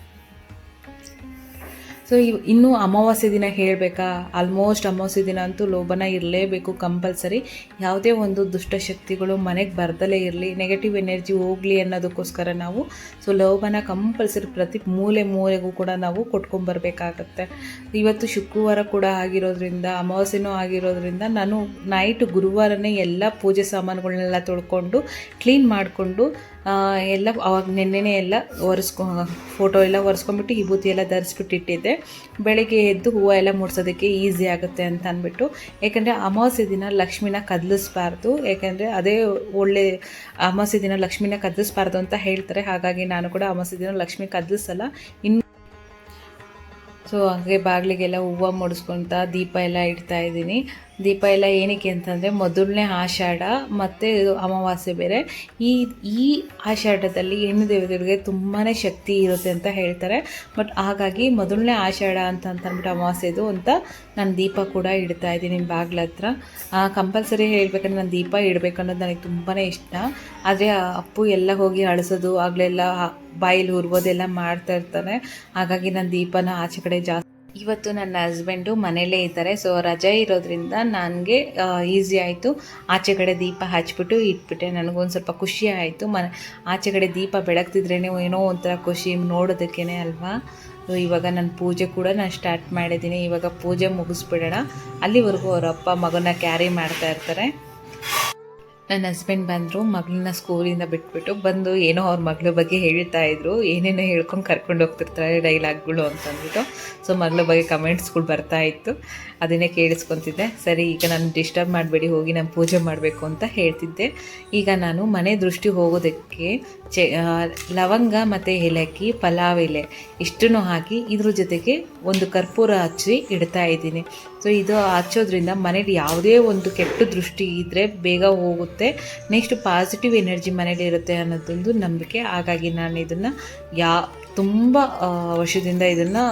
S1: ಸೊ ಇನ್ನೂ ಅಮಾವಾಸ್ಯೆ ದಿನ ಹೇಳಬೇಕಾ? ಆಲ್ಮೋಸ್ಟ್ ಅಮಾವಾಸ್ಯೆ ದಿನ ಅಂತೂ ಲೋಭನ ಇರಲೇಬೇಕು ಕಂಪಲ್ಸರಿ ಯಾವುದೇ ಒಂದು ದುಷ್ಟಶಕ್ತಿಗಳು ಮನೆಗೆ ಬರ್ದಲೇ ಇರಲಿ ನೆಗೆಟಿವ್ ಎನರ್ಜಿ ಹೋಗಲಿ ಅನ್ನೋದಕ್ಕೋಸ್ಕರ ನಾವು ಸೊ ಲೋಭನ ಕಂಪಲ್ಸರಿ ಪ್ರತಿ ಮೂಲೆ ಮೂಲೆಗೂ ಕೂಡ ನಾವು ಕೊಟ್ಕೊಂಬರ್ಬೇಕಾಗತ್ತೆ ಇವತ್ತು ಶುಕ್ರವಾರ ಕೂಡ ಆಗಿರೋದ್ರಿಂದ, ಅಮಾವಾಸ್ಯೆನೂ ಆಗಿರೋದ್ರಿಂದ ನಾನು ನೈಟ್ ಗುರುವಾರನೇ ಎಲ್ಲ ಪೂಜೆ ಸಾಮಾನುಗಳನ್ನೆಲ್ಲ ತೊಳ್ಕೊಂಡು ಕ್ಲೀನ್ ಮಾಡಿಕೊಂಡು ಎಲ್ಲ ಅವಾಗ ನೆನ್ನೆನೇ ಎಲ್ಲ ಒರೆಸ್ಕೊ ಫೋಟೋ ಎಲ್ಲ ಒರೆಸ್ಕೊಂಡ್ಬಿಟ್ಟು ವಿಭೂತಿ ಎಲ್ಲ ಧರಿಸ್ಬಿಟ್ಟು ಇಟ್ಟಿದ್ದೆ. ಬೆಳಗ್ಗೆ ಎದ್ದು ಹೂವು ಎಲ್ಲ ಮುಡ್ಸೋದಕ್ಕೆ ಈಸಿ ಆಗುತ್ತೆ ಅಂತ ಅಂದ್ಬಿಟ್ಟು. ಯಾಕಂದರೆ ಅಮಾವಾಸ್ಯ ದಿನ ಲಕ್ಷ್ಮಿನ ಕದಲಿಸ್ಬಾರ್ದು. ಯಾಕಂದರೆ ಅದೇ ಒಳ್ಳೆ ಅಮಾವಾಸ್ಯ ದಿನ ಲಕ್ಷ್ಮಿನ ಕದಲಿಸ್ಬಾರ್ದು ಅಂತ ಹೇಳ್ತಾರೆ. ಹಾಗಾಗಿ ನಾನು ಕೂಡ ಅಮಾವಾಸ್ಯ ದಿನ ಲಕ್ಷ್ಮಿ ಕದಲಿಸಲ್ಲ. ಇನ್ನು ಸೊ ಹಾಗೆ ಬಾಗಿಲಿಗೆಲ್ಲ ಹೂವು ಮುಡಿಸ್ಕೊತ ದೀಪ ಎಲ್ಲ ಇಡ್ತಾ ಇದ್ದೀನಿ. ದೀಪ ಎಲ್ಲ ಏನಕ್ಕೆ ಅಂತಂದರೆ ಮೊದಲನೇ ಆಷಾಢ ಮತ್ತು ಅಮಾವಾಸ್ಯೆ ಬೇರೆ. ಈ ಈ ಆಷಾಢದಲ್ಲಿ ಹೆಣ್ಣು ದೇವತೆಗಳಿಗೆ ತುಂಬಾ ಶಕ್ತಿ ಇರುತ್ತೆ ಅಂತ ಹೇಳ್ತಾರೆ. ಬಟ್ ಹಾಗಾಗಿ ಮೊದಲನೇ ಆಷಾಢ ಅಂತ ಅಂತಂದ್ಬಿಟ್ಟು ಅಮಾವಾಸ್ಯೆದು ಅಂತ ನಾನು ದೀಪ ಕೂಡ ಇಡ್ತಾ ಇದ್ದೀನಿ ಬಾಗಿಲ ಹತ್ರ. ಕಂಪಲ್ಸರಿ ಹೇಳ್ಬೇಕಂದ್ರೆ ನಾನು ದೀಪ ಇಡಬೇಕನ್ನೋದು ನನಗೆ ತುಂಬಾ ಇಷ್ಟ. ಆದರೆ ಅಪ್ಪು ಎಲ್ಲ ಹೋಗಿ ಅಳಿಸೋದು, ಆಗಲೆಲ್ಲ ಬಾಯಲ್ಲಿ ಹುರ್ಬೋದೆಲ್ಲ ಮಾಡ್ತಾ ಇರ್ತಾನೆ. ಹಾಗಾಗಿ ನಾನು ದೀಪನ ಆಚೆ ಕಡೆ ಜಾಸ್ತಿ ಇವತ್ತು ನನ್ನ ಹಸ್ಬೆಂಡು ಮನೇಲೇ ಇದ್ದಾರೆ. ಸೊ ರಜೆ ಇರೋದ್ರಿಂದ ನನಗೆ ಈಸಿ ಆಯಿತು. ಆಚೆ ಕಡೆ ದೀಪ ಹಚ್ಬಿಟ್ಟು ಇಟ್ಬಿಟ್ಟೆ. ನನಗೊಂದು ಸ್ವಲ್ಪ ಖುಷಿ ಆಯಿತು. ಮನೆ, ಆಚೆ ಕಡೆ ದೀಪ ಬೆಳಗ್ತಿದ್ರೇ ಏನೋ ಒಂಥರ ಖುಷಿ ನೋಡೋದಕ್ಕೇ ಅಲ್ವಾ? ಸೊ ಇವಾಗ ನನ್ನ ಪೂಜೆ ಕೂಡ ನಾನು ಸ್ಟಾರ್ಟ್ ಮಾಡಿದ್ದೀನಿ ಇವಾಗ ಪೂಜೆ ಮುಗಿಸ್ಬಿಡೋಣ. ಅಲ್ಲಿವರೆಗೂ ಅವರಪ್ಪ ಮಗನ ಕ್ಯಾರಿ ಮಾಡ್ತಾ ಇರ್ತಾರೆ. ನನ್ನ ಹಸ್ಬೆಂಡ್ ಬಂದರು, ಮಗಳನ್ನ ಸ್ಕೂಲಿಂದ ಬಿಟ್ಬಿಟ್ಟು ಬಂದು ಏನೋ ಅವ್ರ ಮಗಳ ಬಗ್ಗೆ ಹೇಳ್ತಾ ಇದ್ರು. ಏನೇನೋ ಹೇಳ್ಕೊಂಡು ಕರ್ಕೊಂಡು ಹೋಗ್ತಿರ್ತಾರೆ ಡೈಲಾಗ್ಗಳು ಅಂತಂದ್ಬಿಟ್ಟು. ಸೊ ಮಗಳ ಬಗ್ಗೆ ಕಮೆಂಟ್ಸ್ಗಳು ಬರ್ತಾ ಇತ್ತು. ಅದನ್ನೇ ಕೇಳಿಸ್ಕೊತಿದ್ದೆ. ಸರಿ, ಈಗ ನಾನು ಡಿಸ್ಟರ್ಬ್ ಮಾಡಬೇಡಿ, ಹೋಗಿ ನಾನು ಪೂಜೆ ಮಾಡಬೇಕು ಅಂತ ಹೇಳ್ತಿದ್ದೆ. ಈಗ ನಾನು ಮನೆ ದೃಷ್ಟಿ ಹೋಗೋದಕ್ಕೆ ಚೆ ಲವಂಗ ಮತ್ತು ಏಲಕ್ಕಿ, ಪಲಾವ್ ಎಲೆ ಇಷ್ಟನ್ನು ಹಾಕಿ ಇದ್ರ ಜೊತೆಗೆ ಒಂದು ಕರ್ಪೂರ ಹಚ್ಚಿ ಇಡ್ತಾ ಇದ್ದೀನಿ. ಸೊ ಇದು ಹಚ್ಚೋದ್ರಿಂದ ಮನೇಲಿ ಯಾವುದೇ ಒಂದು ಕೆಟ್ಟ ದೃಷ್ಟಿ ಇದ್ದರೆ ಬೇಗ ಹೋಗುತ್ತೆ. ನೆಕ್ಸ್ಟ್ ಪಾಸಿಟಿವ್ ಎನರ್ಜಿ ಮನೇಲಿ ಇರುತ್ತೆ ಅನ್ನೋದೊಂದು ನಂಬಿಕೆ. ಹಾಗಾಗಿ ನಾನು ಇದನ್ನು ಯಾ, ತುಂಬ ವರ್ಷದಿಂದ ಇದನ್ನು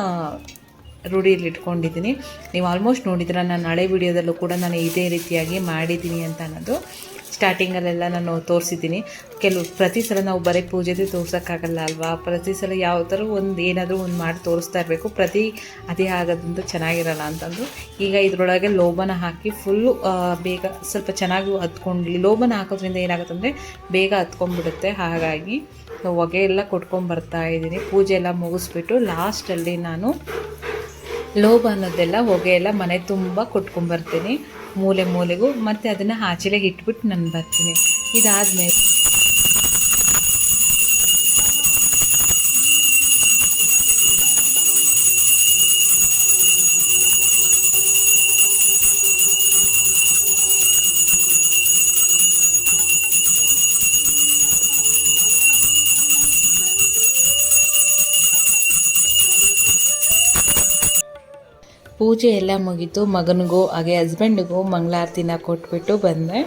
S1: ರೂಢಿಯಲ್ಲಿ ಇಟ್ಕೊಂಡಿದ್ದೀನಿ. ನೀವು ಆಲ್ಮೋಸ್ಟ್ ನೋಡಿದ್ರೆ ನಾನು ಹಳೆ ವಿಡಿಯೋದಲ್ಲೂ ಕೂಡ ನಾನು ಇದೇ ರೀತಿಯಾಗಿ ಮಾಡಿದ್ದೀನಿ ಅಂತ ಅನ್ನೋದು. ಸ್ಟಾರ್ಟಿಂಗಲ್ಲೆಲ್ಲ ನಾನು ತೋರಿಸಿದ್ದೀನಿ. ಕೆಲವು ಪ್ರತಿ ಸಲ ನಾವು ಬರೀ ಪೂಜೆದೇ ತೋರ್ಸೋಕ್ಕಾಗಲ್ಲ ಅಲ್ವಾ? ಪ್ರತಿ ಸಲ ಯಾವ ಥರ ಒಂದು ಏನಾದರೂ ಒಂದು ಮಾಡಿ ತೋರಿಸ್ತಾ ಇರಬೇಕು. ಪ್ರತಿ ಅದೇ ಆಗೋದಂತೂ ಚೆನ್ನಾಗಿರಲ್ಲ ಅಂತಂದು. ಈಗ ಇದರೊಳಗೆ ಲೋಬನ ಹಾಕಿ ಫುಲ್ಲು ಬೇಗ ಸ್ವಲ್ಪ ಚೆನ್ನಾಗಿ ಹತ್ಕೊಂಡು ಲೋಬನ ಹಾಕೋದ್ರಿಂದ ಏನಾಗುತ್ತೆ ಅಂದರೆ ಬೇಗ ಹತ್ಕೊಂಡ್ಬಿಡುತ್ತೆ. ಹಾಗಾಗಿ ಹೊಗೆ ಎಲ್ಲ ಕೊಟ್ಕೊಂಡ್ಬರ್ತಾ ಇದ್ದೀನಿ. ಪೂಜೆ ಎಲ್ಲ ಮುಗಿಸ್ಬಿಟ್ಟು ಲಾಸ್ಟಲ್ಲಿ ನಾನು ಲೋಬ ಅನ್ನೋದೆಲ್ಲ ಹೊಗೆ ಎಲ್ಲ ಮನೆ ತುಂಬ ಕೊಟ್ಕೊಂಬರ್ತೀನಿ ಮೂಲೆ ಮೂಲೆಗೂ ಮತ್ತು ಅದನ್ನು ಆಚೆಲೆಗೆ ಇಟ್ಬಿಟ್ಟು ನಾನು ಬರ್ತೀನಿ. ಇದಾದಮೇಲೆ ಪೂಜೆ ಎಲ್ಲ ಮುಗೀತು, ಮಗನಿಗೂ ಹಾಗೆ ಹಸ್ಬೆಂಡಿಗೂ ಮಂಗಳಾರತಿನ ಕೊಟ್ಬಿಟ್ಟು ಬಂದೆ.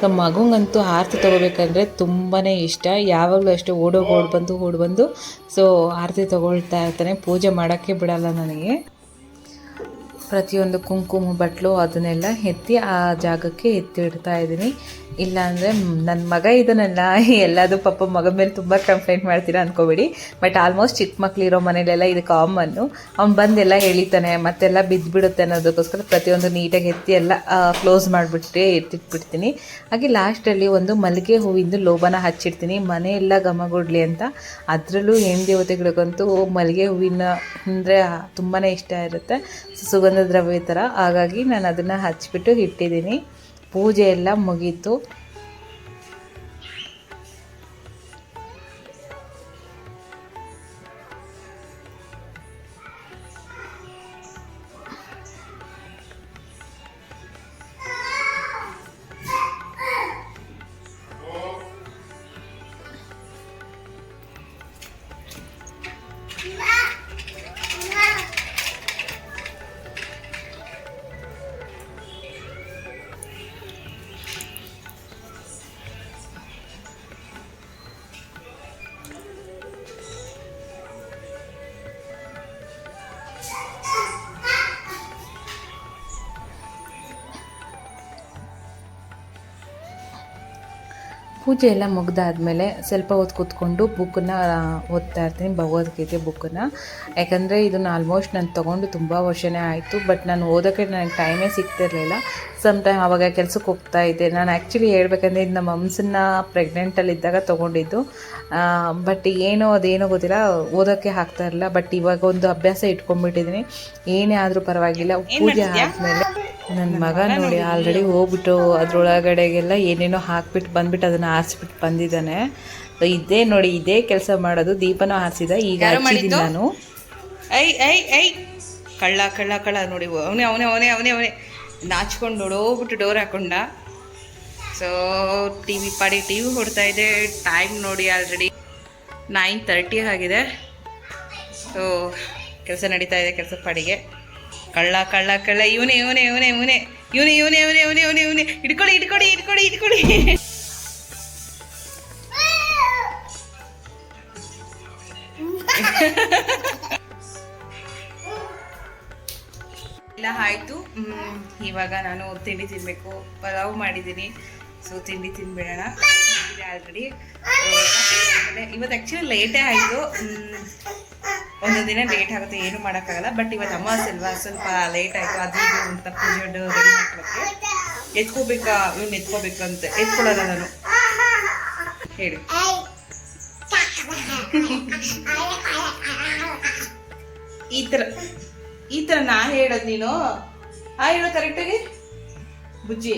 S1: ಸೊ, ಮಗಂಗಂತೂ ಆರತಿ ತೊಗೋಬೇಕಂದ್ರೆ ತುಂಬಾ ಇಷ್ಟ. ಯಾವಾಗಲೂ ಅಷ್ಟೇ ಓಡೋಗಿ ಓಡಿ ಬಂದು ಓಡಿ ಬಂದು, ಸೊ ಆರತಿ ತೊಗೊಳ್ತಾ ಇರ್ತಾನೆ. ಪೂಜೆ ಮಾಡೋಕ್ಕೆ ಬಿಡಲ್ಲ ನನಗೆ. ಪ್ರತಿಯೊಂದು ಕುಂಕುಮ ಬಟ್ಲು ಅದನ್ನೆಲ್ಲ ಎತ್ತಿ ಆ ಜಾಗಕ್ಕೆ ಎತ್ತಿ ಇಡ್ತಾ ಇದ್ದೀನಿ. ಇಲ್ಲಾಂದರೆ ನನ್ನ ಮಗ ಇದನ್ನೆಲ್ಲ ಎಲ್ಲದು ಪಾಪ ಮಗ ಮೇಲೆ ತುಂಬ ಕಂಪ್ಲೇಂಟ್ ಮಾಡ್ತೀರಾ ಅಂದ್ಕೋಬೇಡಿ ಬಟ್ ಆಲ್ಮೋಸ್ಟ್ ಚಿಕ್ಕ ಮಕ್ಕಳಿರೋ ಮನೇಲೆಲ್ಲ ಇದು ಕಾಮನ್ನು ಅವ್ನು ಬಂದೆಲ್ಲ ಹೇಳಿತಾನೆ ಮತ್ತೆಲ್ಲ ಬಿದ್ದುಬಿಡುತ್ತೆ ಅನ್ನೋದಕ್ಕೋಸ್ಕರ ಪ್ರತಿಯೊಂದು ನೀಟಾಗಿ ಎತ್ತಿ ಎಲ್ಲ ಕ್ಲೋಸ್ ಮಾಡಿಬಿಟ್ಟು ಎತ್ತಿಟ್ಬಿಡ್ತೀನಿ. ಹಾಗೆ ಲಾಸ್ಟಲ್ಲಿ ಒಂದು ಮಲ್ಲಿಗೆ ಹೂವಿಂದು ಲೋಬನ ಹಚ್ಚಿಡ್ತೀನಿ. ಮನೆಯೆಲ್ಲ ಗಮಗೊಡ್ಲಿ ಅಂತ. ಅದರಲ್ಲೂ ಹೆಣ್ಣು ದೇವತೆಗಳಿಗಂತೂ ಮಲ್ಲಿಗೆ ಹೂವಿನ, ಅಂದರೆ ತುಂಬಾ ಇಷ್ಟ ಇರುತ್ತೆ. ಸುಗಂಧ ದ್ರವ್ಯ ಥರ ಹಾಗಾಗಿ ನಾನು ಅದನ್ನು ಹಚ್ಚಿಬಿಟ್ಟು ಇಟ್ಟಿದ್ದೀನಿ ಪೂಜೆ ಎಲ್ಲ ಮುಗೀತು. ಪೂಜೆ ಎಲ್ಲ ಮುಗ್ದಾದ್ಮೇಲೆ ಸ್ವಲ್ಪ ಹೊತ್ತು ಕೂತ್ಕೊಂಡು ಬುಕ್ಕನ್ನ ಓದ್ತಾ ಇರ್ತೀನಿ ಭಗವದ್ಗೀತೆ ಬುಕ್ಕನ್ನ. ಯಾಕಂದರೆ ಇದನ್ನು ಆಲ್ಮೋಸ್ಟ್ ನಾನು ತೊಗೊಂಡು ತುಂಬ ವರ್ಷನೇ ಆಯಿತು ಬಟ್ ನಾನು ಓದೋಕ್ಕೆ ನನಗೆ ಟೈಮೇ ಸಿಗ್ತಿರಲಿಲ್ಲ. ಸಮ್ ಟೈಮ್ ಆವಾಗ ಕೆಲಸಕ್ಕೆ ಹೋಗ್ತಾ ಇದ್ದೆ. ನಾನು ಆ್ಯಕ್ಚುಲಿ ಹೇಳ್ಬೇಕಂದ್ರೆ ಇದು ನಮ್ಮ ಮಮ್ಸನ್ನ ಪ್ರೆಗ್ನೆಂಟಲ್ಲಿದ್ದಾಗ ತೊಗೊಂಡಿದ್ದು. ಬಟ್ ಏನೋ ಅದೇನೋ ಗೊತ್ತಿಲ್ಲ ಓದೋಕ್ಕೆ ಆಗ್ತಾ ಇರಲಿಲ್ಲ ಬಟ್ ಇವಾಗ ಒಂದು ಅಭ್ಯಾಸ ಇಟ್ಕೊಂಡ್ಬಿಟ್ಟಿದ್ದೀನಿ. ಏನೇ ಆದರೂ ಪರವಾಗಿಲ್ಲ ಪೂಜೆ ಆದಮೇಲೆ ನನ್ನ ಮಗ ನೋಡಿ ಆಲ್ರೆಡಿ ಹೋಗ್ಬಿಟ್ಟು ಅದ್ರೊಳಗಡೆಗೆಲ್ಲ ಏನೇನೋ ಹಾಕ್ಬಿಟ್ಟು ಬಂದ್ಬಿಟ್ಟು ಅದನ್ನು ಆರಿಸ್ಬಿಟ್ಟು ಬಂದಿದ್ದಾನೆ. ಸೊ ಇದೇ ನೋಡಿ ಇದೇ ಕೆಲಸ ಮಾಡೋದು. ದೀಪನೂ ಹಾರಿಸಿದ ಈಗ ನಾನು.
S2: ಐ ಐ ಐ. ಕಳ್ಳ ಕಳ್ಳ ಕಳ್ಳ ನೋಡಿ. ಅವನೇ ಅವನೇ ಅವನೇ ಅವನೇ ಅವನೇ. ನಾಚ್ಕೊಂಡು ನೋಡೋಗ್ಬಿಟ್ಟು ಡೋರ್ ಹಾಕೊಂಡ. ಸೊ ಟಿ ವಿ ಪಾಡಿ ಟಿ ವಿ ಹೊಡ್ತಾ ಇದೆ. ಟೈಮ್ ನೋಡಿ ಆಲ್ರೆಡಿ ನೈನ್ ತರ್ಟಿ ಆಗಿದೆ. ಸೊ ಕೆಲಸ ನಡೀತಾ ಇದೆ ಕೆಲಸ ಪಾಡಿಗೆ. ಕಳ್ಳ ಕಳ್ಳ ಕಳ್ಳ, ಇವನೇ ಇವನೇ ಇವನೇ ಇವನೇ ಇವನೇ ಇವನೇ ಇವನೇ ಇವನೇ ಇವನೇ ಇವನೇ. ಇಟ್ಕೊಳ್ಳಿ ಇಟ್ಕೊಳ್ಳಿ ಇಟ್ಕೊಳ್ಳಿ ಇಟ್ಕೊಳ್ಳಿ ಎಲ್ಲ ಆಯಿತು. ಇವಾಗ ನಾನು ತಿಂಡಿ ತಿನ್ನಬೇಕು ಪಲಾವ್ ಮಾಡಿದ್ದೀನಿ. ಸೊ ತಿಂಡಿ ತಿನ್ಬಿಡೋಣ. ಆಲ್ರೆಡಿ. ಇವತ್ತು ಆ್ಯಕ್ಚುಲಿ ಲೇಟೇ ಆಯಿತು. ಒಂದೊಂದು ದಿನ ಲೇಟ್ ಆಗುತ್ತೆ ಏನು ಮಾಡೋಕ್ಕಾಗಲ್ಲ. ಬಟ್ ಇವತ್ತು ಅಮಾವಾಸ್ಯೆ ಅಲ್ವಾ ಸ್ವಲ್ಪ ಲೇಟ್ ಆಯಿತು ಅದು ಇದು ಅಂತ ಪೂಜೆ ರೆಡಿ ಮಾಡ್ಕೊಳಕ್ಕೆ. ಎತ್ಕೋಬೇಕಾ? ಇವ್ನು ಎತ್ಕೋಬೇಕಂತ ಎತ್ಕೊಳಲ್ಲ ನಾನು. ಹೇಳಿ. ಈ ಥರ ಈ ಥರ ನಾ ಹೇಳೋದು ನೀನು. ಆ ಹೇಳು ಕರೆಕ್ಟಾಗಿ ಬುಜ್ಜಿ.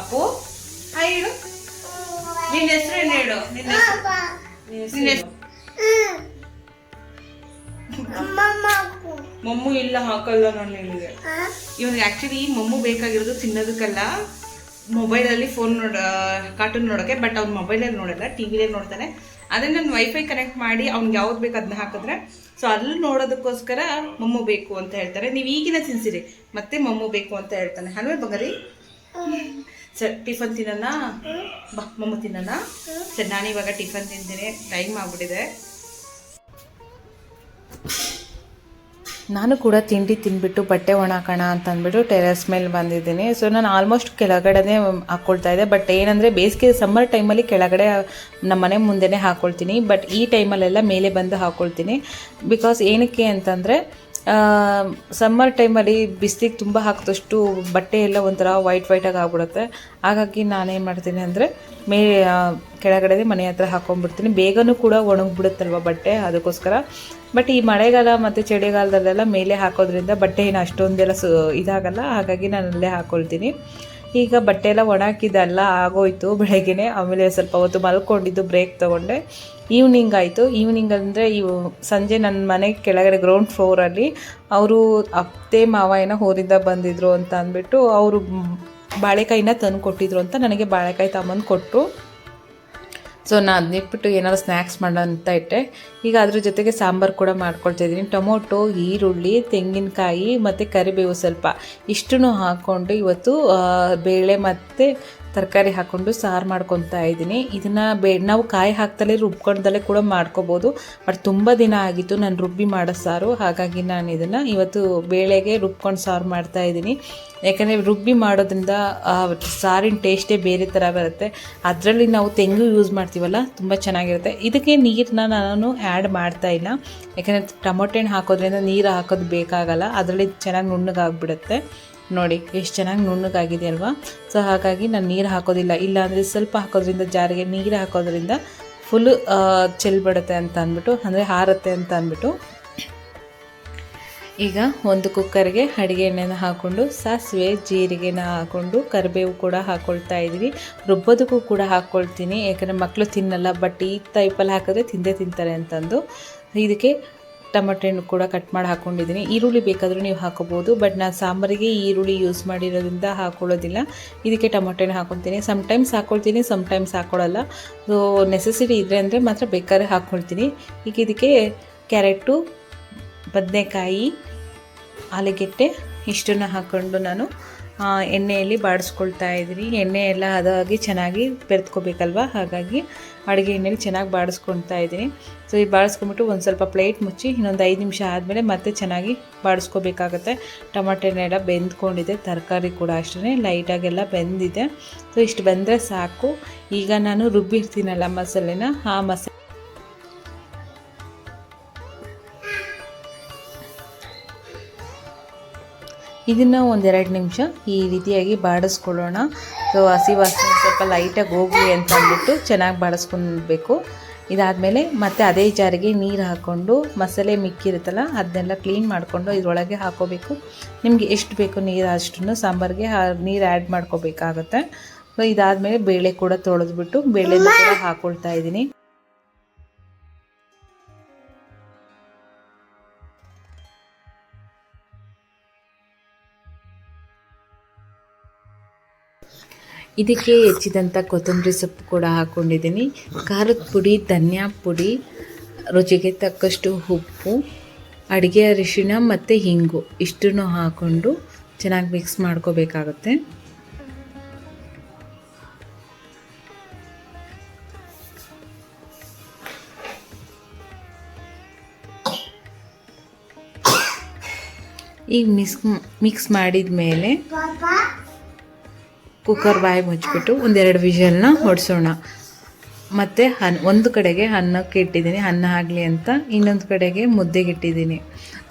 S2: ಅಪ್ಪು ಆ ಹೇಳು. ನಿನ್ನ ಹೆಸರು ಏನು ಹೇಳು? ನಿನ್ನ ಹೆಸರು? ನಿನ್ನ ಹೆಸರು? ಮಮ್ಮು ಇಲ್ಲ ಹಾಕಲ್ಲ ನಾನು ಹೇಳಿದೆ ಇವನಿಗೆ ಆ್ಯಕ್ಚುಲಿ ಮಮ್ಮು ಬೇಕಾಗಿರೋದು ತಿನ್ನೋದಕ್ಕಲ್ಲ. ಮೊಬೈಲಲ್ಲಿ ಫೋನ್ ನೋಡ ಕಾರ್ಟೂನ್ ನೋಡೋಕ್ಕೆ ಬಟ್ ಅವ್ನು ಮೊಬೈಲಲ್ಲಿ ನೋಡಲ್ಲ ಟಿ ವಿಲೇ ನೋಡ್ತಾನೆ. ಅದನ್ನ ನಾನು ವೈಫೈ ಕನೆಕ್ಟ್ ಮಾಡಿ ಅವ್ನಿಗೆ ಯಾವ್ದು ಬೇಕು ಅದನ್ನ ಹಾಕಿದ್ರೆ. ಸೊ ಅಲ್ಲಿ ನೋಡೋದಕ್ಕೋಸ್ಕರ ಮಮ್ಮು ಬೇಕು ಅಂತ ಹೇಳ್ತಾರೆ. ನೀವು ಈಗಿನ ತಿನ್ಸಿರಿ ಮತ್ತೆ ಮಮ್ಮು ಬೇಕು ಅಂತ ಹೇಳ್ತಾನೆ. ಅಲ್ವೇ ಬಂಗಾರಿ. ಸರ್ ಟಿಫನ್ ತಿನ್ನೋಣ ಬಾ ಮಮ್ಮು ತಿನ್ನೋಣ ಸರ್ ನಾನು ಇವಾಗ ಟಿಫನ್ ತಿಂತೀನಿ. ಟೈಮ್ ಆಗ್ಬಿಟ್ಟಿದೆ.
S1: ನಾನು ಕೂಡ ತಿಂಡಿ ತಿಂದ್ಬಿಟ್ಟು ಬಟ್ಟೆ ಒಣಾಕೋಣ ಅಂತ ಅಂದ್ಬಿಟ್ಟು ಟೆರೆಸ್ ಮೇಲೆ ಬಂದಿದ್ದೀನಿ. ಸೊ ನಾನು ಆಲ್ಮೋಸ್ಟ್ ಕೆಳಗಡೆನೇ ಹಾಕ್ಕೊಳ್ತಾ ಇದ್ದೆ. ಬಟ್ ಏನಂದರೆ ಬೇಸಿಗೆ ಸಮ್ಮರ್ ಟೈಮಲ್ಲಿ ಕೆಳಗಡೆ ನಮ್ಮ ಮನೆ ಮುಂದೆನೇ ಹಾಕ್ಕೊಳ್ತೀನಿ ಬಟ್ ಈ ಟೈಮಲ್ಲೆಲ್ಲ ಮೇಲೆ ಬಂದು ಹಾಕ್ಕೊಳ್ತೀನಿ ಬಿಕಾಸ್ ಏನಕ್ಕೆ ಅಂತಂದರೆ ಸಮ್ಮರ್ ಟೈಮಲ್ಲಿ ಬಿಸಿಲಿಗೆ ತುಂಬ ಹಾಕಿದಷ್ಟು ಬಟ್ಟೆ ಎಲ್ಲ ಒಂಥರ ವೈಟ್ ವೈಟಾಗಿ ಆಗ್ಬಿಡುತ್ತೆ. ಹಾಗಾಗಿ ನಾನೇನು ಮಾಡ್ತೀನಿ ಅಂದರೆ ಮೇ ಕೆಳಗಡೆ ಮನೆ ಹತ್ರ ಹಾಕೊಂಡ್ಬಿಡ್ತೀನಿ. ಬೇಗನೂ ಕೂಡ ಒಣಗಿಬಿಡುತ್ತಲ್ವ ಬಟ್ಟೆ ಅದಕ್ಕೋಸ್ಕರ. ಬಟ್ ಈ ಮಳೆಗಾಲ ಮತ್ತು ಚಳಿಗಾಲದಲ್ಲೆಲ್ಲ ಮೇಲೆ ಹಾಕೋದ್ರಿಂದ ಬಟ್ಟೆ ಏನು ಅಷ್ಟೊಂದೆಲ್ಲ ಸು, ಇದಾಗಲ್ಲ. ಹಾಗಾಗಿ ನಾನು ಅಲ್ಲೇ ಹಾಕ್ಕೊಳ್ತೀನಿ ಈಗ ಬಟ್ಟೆ ಎಲ್ಲ ಒಣಾಕಿದ್ದೆಲ್ಲ ಆಗೋಯ್ತು. ಬೆಳಗ್ಗೆನೆ ಆಮೇಲೆ ಸ್ವಲ್ಪ ಹೊತ್ತು ಮಲ್ಕೊಂಡಿದ್ದು ಬ್ರೇಕ್ ತೊಗೊಂಡೆ. ಈವ್ನಿಂಗ್ ಆಯಿತು. ಈವ್ನಿಂಗ್ ಅಂದರೆ ಇವು ಸಂಜೆ ನನ್ನ ಮನೆ ಕೆಳಗಡೆ ಗ್ರೌಂಡ್ ಫ್ಲೋರಲ್ಲಿ ಅವರು ಅತ್ತೆ, ಮಾವ ಏನೋ ಹೋರಿಂದ ಬಂದಿದ್ರು ಅಂತ ಅಂದ್ಬಿಟ್ಟು ಅವರು ಬಾಳೆಕಾಯಿನ ತಂದು ಕೊಟ್ಟಿದ್ರು ಅಂತ ನನಗೆ ಬಾಳೆಕಾಯಿ ತಗೊಂಬಂದು ಕೊಟ್ಟರು ಸೊ ನಾನು ಅದನ್ನಿಟ್ಬಿಟ್ಟು ಏನಾದ್ರು ಸ್ನ್ಯಾಕ್ಸ್ ಮಾಡೋಂತ ಇಟ್ಟೆ. ಈಗ ಅದ್ರ ಜೊತೆಗೆ ಸಾಂಬಾರು ಕೂಡ ಮಾಡ್ಕೊಳ್ತಾ ಇದ್ದೀನಿ. ಟೊಮೊಟೊ, ಈರುಳ್ಳಿ, ತೆಂಗಿನಕಾಯಿ ಮತ್ತು ಕರಿಬೇವು ಸ್ವಲ್ಪ ಇಷ್ಟನ್ನು ಹಾಕ್ಕೊಂಡು ಇವತ್ತು ಬೇಳೆ ಮತ್ತು ತರಕಾರಿ ಹಾಕ್ಕೊಂಡು ಸಾರು ಮಾಡ್ಕೊತಾ ಇದ್ದೀನಿ. ಇದನ್ನು ಬೇ, ನಾವು ಕಾಯಿ ಹಾಕ್ತಲೇ ರುಬ್ಕೊಂಡಲ್ಲೇ ಕೂಡ ಮಾಡ್ಕೋಬೋದು. ಬಟ್ ತುಂಬ ದಿನ ಆಗಿತ್ತು ನಾನು ರುಬ್ಬಿ ಮಾಡೋ ಸಾರು. ಹಾಗಾಗಿ ನಾನು ಇದನ್ನು ಇವತ್ತು ಬೇಳೆಗೆ ರುಬ್ಕೊಂಡು ಸಾರು ಮಾಡ್ತಾ ಇದ್ದೀನಿ. ಯಾಕಂದರೆ ರುಬ್ಬಿ ಮಾಡೋದ್ರಿಂದ ಸಾರಿನ ಟೇಸ್ಟೇ ಬೇರೆ ಥರ ಬರುತ್ತೆ. ಅದರಲ್ಲಿ ನಾವು ತೆಂಗು ಯೂಸ್ ಮಾಡ್ತೀವಲ್ಲ, ತುಂಬ ಚೆನ್ನಾಗಿರುತ್ತೆ. ಇದಕ್ಕೆ ನೀರನ್ನ ನಾನು ಆ್ಯಡ್ ಮಾಡ್ತಾ ಇಲ್ಲ. ಯಾಕಂದರೆ ಟೊಮೊಟೊ ಹಣ್ಣು ಹಾಕೋದ್ರಿಂದ ನೀರು ಹಾಕೋದು ಬೇಕಾಗಲ್ಲ. ಅದರಲ್ಲಿ ಚೆನ್ನಾಗಿ ನುಣ್ಣಗಾಗ್ಬಿಡುತ್ತೆ. ನೋಡಿ, ಎಷ್ಟು ಚೆನ್ನಾಗಿ ನುಣ್ಣಗಾಗಿದೆ ಅಲ್ವಾ ಸೊ ಹಾಗಾಗಿ ನಾನು ನೀರು ಹಾಕೋದಿಲ್ಲ. ಇಲ್ಲ ಅಂದರೆ ಸ್ವಲ್ಪ ಹಾಕೋದ್ರಿಂದ ಜಾರಿಗೆ ನೀರು ಹಾಕೋದ್ರಿಂದ ಫುಲ್ಲು ಚೆಲ್ಬಿಡುತ್ತೆ ಅಂತ ಅಂದ್ಬಿಟ್ಟು, ಅಂದರೆ ಹಾರತ್ತೆ ಅಂತ ಅಂದ್ಬಿಟ್ಟು. ಈಗ ಒಂದು ಕುಕ್ಕರ್ಗೆ ಅಡುಗೆ ಎಣ್ಣೆನ ಹಾಕ್ಕೊಂಡು ಸಾಸಿವೆ, ಜೀರಿಗೆನ ಹಾಕ್ಕೊಂಡು ಕರಿಬೇವು ಕೂಡ ಹಾಕ್ಕೊಳ್ತಾ ಇದ್ದೀವಿ. ರುಬ್ಬೋದಕ್ಕೂ ಕೂಡ ಹಾಕ್ಕೊಳ್ತೀನಿ ಯಾಕಂದರೆ ಮಕ್ಕಳು ತಿನ್ನಲ್ಲ, ಬಟ್ ಈ ಟೈಪಲ್ಲಿ ಹಾಕಿದ್ರೆ ತಿಂದೇ ತಿಂತಾರೆ ಅಂತಂದು. ಇದಕ್ಕೆ ಟೊಮೆಟೊ ಹಣ್ಣು ಕೂಡ ಕಟ್ ಮಾಡಿ ಹಾಕ್ಕೊಂಡಿದ್ದೀನಿ ಈರುಳ್ಳಿ ಬೇಕಾದರೂ ನೀವು ಹಾಕೋಬೋದು ಬಟ್ ನಾನು ಸಾಂಬಾರಿಗೆ ಈರುಳ್ಳಿ ಯೂಸ್ ಮಾಡಿರೋದ್ರಿಂದ ಹಾಕೊಳ್ಳೋದಿಲ್ಲ. ಇದಕ್ಕೆ ಟೊಮೆಟೊ ಹಣ್ಣು ಹಾಕ್ಕೊಳ್ತೀನಿ ಸಮ್ಟೈಮ್ಸ್ ಹಾಕ್ಕೊಳ್ತೀನಿ ಸಮ್ಟೈಮ್ಸ್ ಹಾಕ್ಕೊಳ್ಳಲ್ಲ ಸೊ ನೆಸೆಸಿಟಿ ಇದ್ರೆ ಅಂದರೆ ಮಾತ್ರ ಬೇಕಾದ್ರೆ ಹಾಕ್ಕೊಳ್ತೀನಿ ಈಗ ಇದಕ್ಕೆ ಕ್ಯಾರೆಟು ಬದನೆಕಾಯಿ, ಆಲೂಗೆಡ್ಡೆ, ಇಷ್ಟನ್ನು ಹಾಕ್ಕೊಂಡು ನಾನು ಎಣ್ಣೆಯಲ್ಲಿ ಬಾಡಿಸ್ಕೊಳ್ತಾ ಇದ್ರಿ. ಎಣ್ಣೆ ಎಲ್ಲ ಅದಾಗಿ ಚೆನ್ನಾಗಿ ಬೆರೆತ್ಕೋಬೇಕಲ್ವ? ಹಾಗಾಗಿ ಅಡುಗೆ ಎಣ್ಣೆಲಿ ಚೆನ್ನಾಗಿ ಬಾಡಿಸ್ಕೊಳ್ತಾ ಇದ್ದೀನಿ ಸೊ ಈ ಬಾಡಿಸ್ಕೊಂಬಿಟ್ಟು ಒಂದು ಸ್ವಲ್ಪ ಪ್ಲೇಟ್ ಮುಚ್ಚಿ ಇನ್ನೊಂದು ಐದು ನಿಮಿಷ ಆದಮೇಲೆ ಮತ್ತೆ ಚೆನ್ನಾಗಿ ಬಾಡಿಸ್ಕೋಬೇಕಾಗತ್ತೆ. ಟೊಮಾಟೆನೆಲ್ಲ ಬೆಂದ್ಕೊಂಡಿದೆ. ತರಕಾರಿ ಕೂಡ ಅಷ್ಟೇ ಲೈಟಾಗೆಲ್ಲ ಬೆಂದಿದೆ. ಸೊ ಇಷ್ಟು ಬೆಂದರೆ ಸಾಕು. ಈಗ ನಾನು ರುಬ್ಬಿರ್ತೀನಲ್ಲ ಮಸಾಲೆನ? ಆ ಮಸಾಲೆ ಇದನ್ನು ಒಂದೆರಡು ನಿಮಿಷ ಈ ರೀತಿಯಾಗಿ ಬಾಡಿಸ್ಕೊಳ್ಳೋಣ. ಸೊ ಹಸಿ ವಾಸನೆ ಸ್ವಲ್ಪ ಲೈಟಾಗಿ ಹೋಗಲಿ ಅಂತ ಅಂದ್ಬಿಟ್ಟು ಚೆನ್ನಾಗಿ ಬಾಡಿಸ್ಕೊಳ್ಬೇಕು ಇದಾದಮೇಲೆ ಮತ್ತೆ ಅದೇ ಜಾರಿಗೆ ನೀರು ಹಾಕ್ಕೊಂಡು ಮಸಾಲೆ ಮಿಕ್ಕಿರುತ್ತಲ್ಲ ಅದನ್ನೆಲ್ಲ ಕ್ಲೀನ್ ಮಾಡಿಕೊಂಡು ಇದರೊಳಗೆ ಹಾಕೋಬೇಕು. ನಿಮಗೆ ಎಷ್ಟು ಬೇಕು ನೀರು ಅಷ್ಟನ್ನು ಸಾಂಬಾರಿಗೆ ನೀರು ಆ್ಯಡ್ ಮಾಡ್ಕೋಬೇಕಾಗತ್ತೆ. ಸೊ ಇದಾದಮೇಲೆ ಬೇಳೆ ಕೂಡ ತೊಳೆದ್ಬಿಟ್ಟು, ಬೇಳೆನೂ ಕೂಡ ಹಾಕ್ಕೊಳ್ತಾ ಇದ್ದೀನಿ. ಇದಕ್ಕೆ ಹೆಚ್ಚಿದಂಥ ಕೊತ್ತಂಬರಿ ಸೊಪ್ಪು ಕೂಡ ಹಾಕ್ಕೊಂಡಿದ್ದೀನಿ ಖಾರದ ಪುಡಿ, ಧನಿಯಾ ಪುಡಿ, ರುಚಿಗೆ ತಕ್ಕಷ್ಟು ಉಪ್ಪು, ಅಡುಗೆ ಅರಿಶಿಣ ಮತ್ತು ಹಿಂಗು ಇಷ್ಟನ್ನು ಹಾಕ್ಕೊಂಡು ಚೆನ್ನಾಗಿ ಮಿಕ್ಸ್ ಮಾಡ್ಕೋಬೇಕಾಗತ್ತೆ. ಈಗ ಮಿಕ್ಸ್ ಮಿಕ್ಸ್ ಮಾಡಿದ ಮೇಲೆ ಕುಕ್ಕರ್ ಬಾಯಿ ಮುಚ್ಚಿಬಿಟ್ಟು ಒಂದೆರಡು ವಿಷಲ್ನ ಹೊಡ್ಸೋಣ ಮತ್ತು ಹನ್, ಒಂದು ಕಡೆಗೆ ಅನ್ನಕ್ಕೆ ಇಟ್ಟಿದ್ದೀನಿ. ಅನ್ನ ಆಗಲಿ ಅಂತ ಇನ್ನೊಂದು ಕಡೆಗೆ ಮುದ್ದೆಗೆ ಇಟ್ಟಿದ್ದೀನಿ.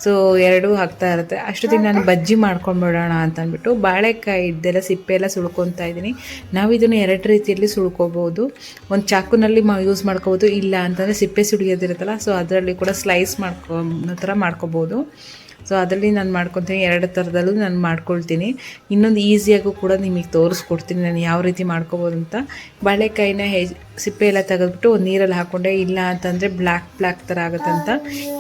S1: ಸೊ ಎರಡೂ ಆಗ್ತಾ ಇರುತ್ತೆ. ಅಷ್ಟೊತ್ತಿಗೆ ನಾನು ಬಜ್ಜಿ ಮಾಡ್ಕೊಂಡ್ಬಿಡೋಣ ಅಂತ ಅಂದ್ಬಿಟ್ಟು ಬಾಳೆಕಾಯಿ ಇದ್ದೆಲ್ಲ ಸಿಪ್ಪೆ ಎಲ್ಲ ಸುಳ್ಕೊತಾ ಇದ್ದೀನಿ. ನಾವು ಇದನ್ನು ಎರಡು ರೀತಿಯಲ್ಲಿ ಸುಳ್ಕೋಬೋದು. ಒಂದು ಚಾಕುನಲ್ಲಿ ಮಾ ಯೂಸ್ ಮಾಡ್ಕೋಬೋದು, ಇಲ್ಲ ಅಂತಂದರೆ ಸಿಪ್ಪೆ ಸುಡಿಯೋದಿರುತ್ತಲ್ಲ ಸೊ ಅದರಲ್ಲಿ ಕೂಡ ಸ್ಲೈಸ್ ಮಾಡ್ಕೊ ಥರ ಮಾಡ್ಕೋಬೋದು. ಸೊ ಅದರಲ್ಲಿ ನಾನು ಮಾಡ್ಕೊತೀನಿ ಎರಡು ಥರದಲ್ಲೂ ನಾನು ಮಾಡ್ಕೊಳ್ತೀನಿ. ಇನ್ನೊಂದು ಈಸಿಯಾಗೂ ಕೂಡ ನಿಮಗೆ ತೋರಿಸ್ಕೊಡ್ತೀನಿ ನಾನು ಯಾವ ರೀತಿ ಮಾಡ್ಕೋಬೋದು ಅಂತ. ಬಾಳೆಕಾಯಿನ ಹೆ ಸಿಪ್ಪೆ ಎಲ್ಲ ತೆಗೆದ್ಬಿಟ್ಟು ಒಂದು ನೀರಲ್ಲಿ ಹಾಕ್ಕೊಂಡೆ ಇಲ್ಲ ಅಂತಂದರೆ ಬ್ಲ್ಯಾಕ್ ಬ್ಲ್ಯಾಕ್ ಥರ ಆಗುತ್ತಂತ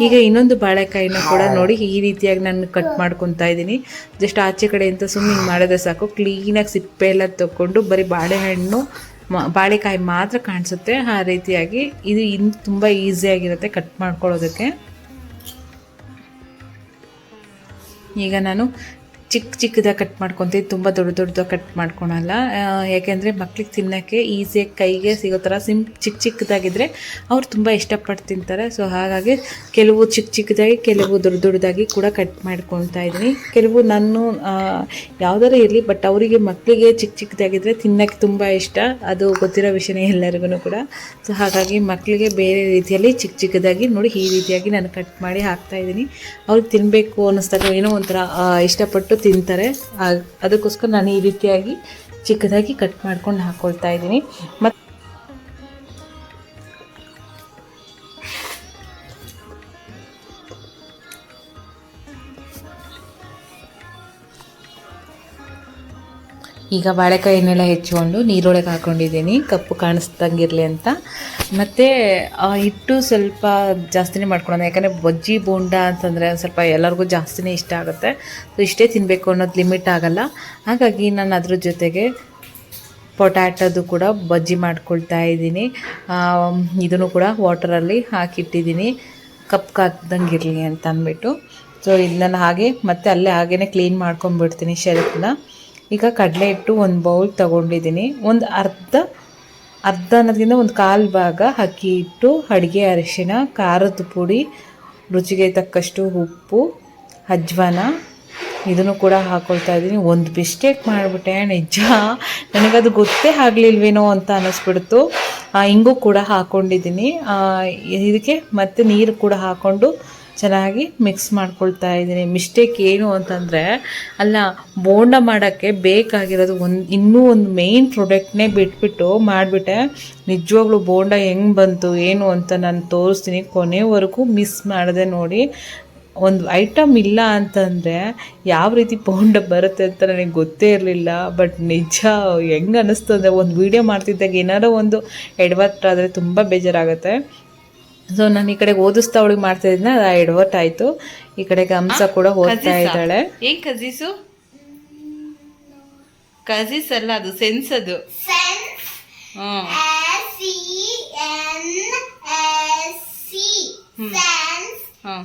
S1: ಈಗ ಇನ್ನೊಂದು ಬಾಳೆಕಾಯಿನ ಕೂಡ ನೋಡಿ ಈ ರೀತಿಯಾಗಿ ನಾನು ಕಟ್ ಮಾಡ್ಕೊತಾ ಇದ್ದೀನಿ. ಜಸ್ಟ್ ಆಚೆ ಕಡೆಯಿಂದ ಸುಮ್ಮನೆ ಹಿಂಗೆ ಮಾಡಿದ್ರೆ ಸಾಕು. ಕ್ಲೀನಾಗಿ ಸಿಪ್ಪೆ ಎಲ್ಲ ತಗೊಂಡು ಬರೀ ಬಾಳೆಹಣ್ಣು ಮ ಬಾಳೆಕಾಯಿ ಮಾತ್ರ ಕಾಣಿಸುತ್ತೆ. ಆ ರೀತಿಯಾಗಿ ಇದು ಇನ್ನು ತುಂಬ ಈಸಿಯಾಗಿರುತ್ತೆ ಕಟ್ ಮಾಡ್ಕೊಳ್ಳೋದಕ್ಕೆ. ಈಗ ನಾನು ಚಿಕ್ಕ ಚಿಕ್ಕದಾಗಿ ಕಟ್ ಮಾಡ್ಕೊತೀವಿ ತುಂಬ ದೊಡ್ಡ ದೊಡ್ಡದಾಗಿ ಕಟ್ ಮಾಡ್ಕೊಳಲ್ಲ. ಯಾಕೆಂದರೆ ಮಕ್ಳಿಗೆ ತಿನ್ನೋಕ್ಕೆ ಈಸಿಯಾಗಿ ಕೈಗೆ ಸಿಗೋ ಥರ ಸಿಮ್ ಚಿಕ್ಕ ಚಿಕ್ಕದಾಗಿದ್ದರೆ ಅವ್ರು ತುಂಬ ಇಷ್ಟಪಟ್ಟು ತಿಂತಾರೆ. ಸೊ, ಹಾಗಾಗಿ ಕೆಲವು ಚಿಕ್ಕ ಚಿಕ್ಕದಾಗಿ, ಕೆಲವು ದೊಡ್ಡ ದೊಡ್ಡದಾಗಿ ಕೂಡ ಕಟ್ ಮಾಡ್ಕೊತಾ ಇದ್ದೀನಿ. ಕೆಲವು ನಾನು ಯಾವುದಾರು ಇರಲಿ, ಬಟ್ ಅವರಿಗೆ ಮಕ್ಕಳಿಗೆ ಚಿಕ್ಕ ಚಿಕ್ಕದಾಗಿದ್ದರೆ ತಿನ್ನೋಕ್ಕೆ ತುಂಬ ಇಷ್ಟ. ಅದು ಗೊತ್ತಿರೋ ವಿಷಯನೇ ಎಲ್ಲರಿಗೂ ಕೂಡ. ಸೊ, ಹಾಗಾಗಿ ಮಕ್ಕಳಿಗೆ ಬೇರೆ ರೀತಿಯಲ್ಲಿ ಚಿಕ್ಕ ಚಿಕ್ಕದಾಗಿ ನೋಡಿ ಈ ರೀತಿಯಾಗಿ ನಾನು ಕಟ್ ಮಾಡಿ ಹಾಕ್ತಾ ಇದ್ದೀನಿ. ಅವ್ರಿಗೆ ತಿನ್ನಬೇಕು ಅನ್ನಿಸ್ದಾಗ ಏನೋ ಒಂಥರ ಇಷ್ಟಪಟ್ಟು ತಿಂತಾರೆ. ಅದಕ್ಕೋಸ್ಕರ ನಾನು ಈ ರೀತಿಯಾಗಿ ಚಿಕ್ಕದಾಗಿ ಕಟ್ ಮಾಡ್ಕೊಂಡು ಹಾಕ್ಕೊಳ್ತಾ ಇದ್ದೀನಿ. ಮತ್ತು ಈಗ ಬಾಳೆಕಾಯಿನೆಲ್ಲ ಹೆಚ್ಚಿಕೊಂಡು ನೀರೊಳಗೆ ಹಾಕ್ಕೊಂಡಿದ್ದೀನಿ ಕಪ್ಪು ಕಾಣಿಸ್ದಂಗಿರಲಿ ಅಂತ. ಮತ್ತು ಹಿಟ್ಟು ಸ್ವಲ್ಪ ಜಾಸ್ತಿನೇ ಮಾಡ್ಕೊಳ್ಳೋಣ ಯಾಕಂದರೆ ಬಜ್ಜಿ, ಬೋಂಡ ಅಂತಂದರೆ ಸ್ವಲ್ಪ ಎಲ್ಲರಿಗೂ ಜಾಸ್ತಿನೇ ಇಷ್ಟ ಆಗುತ್ತೆ. ಸೊ ಇಷ್ಟೇ ತಿನ್ನಬೇಕು ಅನ್ನೋದು ಲಿಮಿಟ್ ಆಗಲ್ಲ. ಹಾಗಾಗಿ ನಾನು ಅದ್ರ ಜೊತೆಗೆ ಪೊಟ್ಯಾಟೋದು ಕೂಡ ಬಜ್ಜಿ ಮಾಡ್ಕೊಳ್ತಾ ಇದ್ದೀನಿ. ಇದನ್ನು ಕೂಡ ವಾಟರಲ್ಲಿ ಹಾಕಿಟ್ಟಿದ್ದೀನಿ. ಕಪ್ ಕಾಕ್ದಂಗೆ ಇರಲಿ ಅಂತ ಅಂದ್ಬಿಟ್ಟು. ಸೊ ಇದನ್ನ ಹಾಗೆ ಮತ್ತೆ ಅಲ್ಲೇ ಹಾಗೇ ಕ್ಲೀನ್ ಮಾಡ್ಕೊಂಬಿಡ್ತೀನಿ ಶೆಲ್ಫ್ನ. ಈಗ ಕಡಲೆ ಹಿಟ್ಟು ಒಂದು ಬೌಲ್ ತೊಗೊಂಡಿದ್ದೀನಿ. ಒಂದು ಅರ್ಧ ಅರ್ಧ ಅನ್ನೋದಕ್ಕಿಂತ ಒಂದು ಕಾಲು ಭಾಗ ಅಕ್ಕಿ ಹಿಟ್ಟು, ಅಡುಗೆ ಅರಿಶಿನ, ಖಾರದ ಪುಡಿ, ರುಚಿಗೆ ತಕ್ಕಷ್ಟು ಉಪ್ಪು, ಅಜ್ವಾನ. ಇದನ್ನು ಕೂಡ ಹಾಕ್ಕೊಳ್ತಾ ಇದ್ದೀನಿ. ಒಂದು ಮಿಸ್ಟೇಕ್ ಮಾಡಿಬಿಟ್ಟೆ, ನಿಜ. ನನಗದು ಗೊತ್ತೇ ಆಗಲಿಲ್ವೇನೋ ಅಂತ ಅನ್ನಿಸ್ಬಿಡ್ತು. ಹಿಂಗೂ ಕೂಡ ಹಾಕ್ಕೊಂಡಿದ್ದೀನಿ ಇದಕ್ಕೆ ಮತ್ತೆ ನೀರು ಕೂಡ ಹಾಕ್ಕೊಂಡು ಚೆನ್ನಾಗಿ ಮಿಕ್ಸ್ ಮಾಡ್ಕೊಳ್ತಾ ಇದ್ದೀನಿ. ಮಿಸ್ಟೇಕ್ ಏನು ಅಂತಂದರೆ, ಅಲ್ಲ, ಬೋಂಡ ಮಾಡೋಕ್ಕೆ ಬೇಕಾಗಿರೋದು ಒಂದು, ಇನ್ನೂ ಒಂದು ಮೇಯ್ನ್ ಪ್ರಾಡಕ್ಟ್ನೇ ಬಿಟ್ಬಿಟ್ಟು ಮಾಡಿಬಿಟ್ಟೆ. ನಿಜವಾಗ್ಲೂ ಬೋಂಡ ಹೆಂಗೆ ಬಂತು, ಏನು ಅಂತ ನಾನು ತೋರಿಸ್ತೀನಿ. ಕೊನೆವರೆಗೂ ಮಿಸ್ ಮಾಡಿದೆ ನೋಡಿ. ಒಂದು ಐಟಮ್ ಇಲ್ಲ ಅಂತಂದರೆ, ಯಾವ ರೀತಿ ಬೋಂಡ ಬರುತ್ತೆ ಅಂತ ನನಗೆ ಗೊತ್ತೇ ಇರಲಿಲ್ಲ. ಬಟ್ ನಿಜ, ಹೆಂಗೆ ಅನ್ನಿಸ್ತು ಅಂದರೆ, ಒಂದು ವೀಡಿಯೋ ಮಾಡ್ತಿದ್ದಾಗ ಏನಾರೋ ಒಂದು ಎಡವತ್ತಾದರೆ ತುಂಬ ಬೇಜಾರಾಗುತ್ತೆ. ಸೊ ನಾನು ಈ ಕಡೆ ಓದಿಸ್ತಾ ಅವಳಿಗೆ ಮಾಡ್ತಾ ಇದ್ನ ಅದು ಎಡವಟ್ ಆಯಿತು. ಈ ಕಡೆ ಗಮ್ಸ ಕೂಡ ಓದ್ತಾ ಇದ್ದಾಳೆ.
S2: ಏನ್ ಕಜೀಸು? ಕಜೀಸ್ ಅಲ್ಲ ಅದು ಸೆನ್ಸ್ ಅದು. ಹ್ಮ್. ಹ್ಮ್.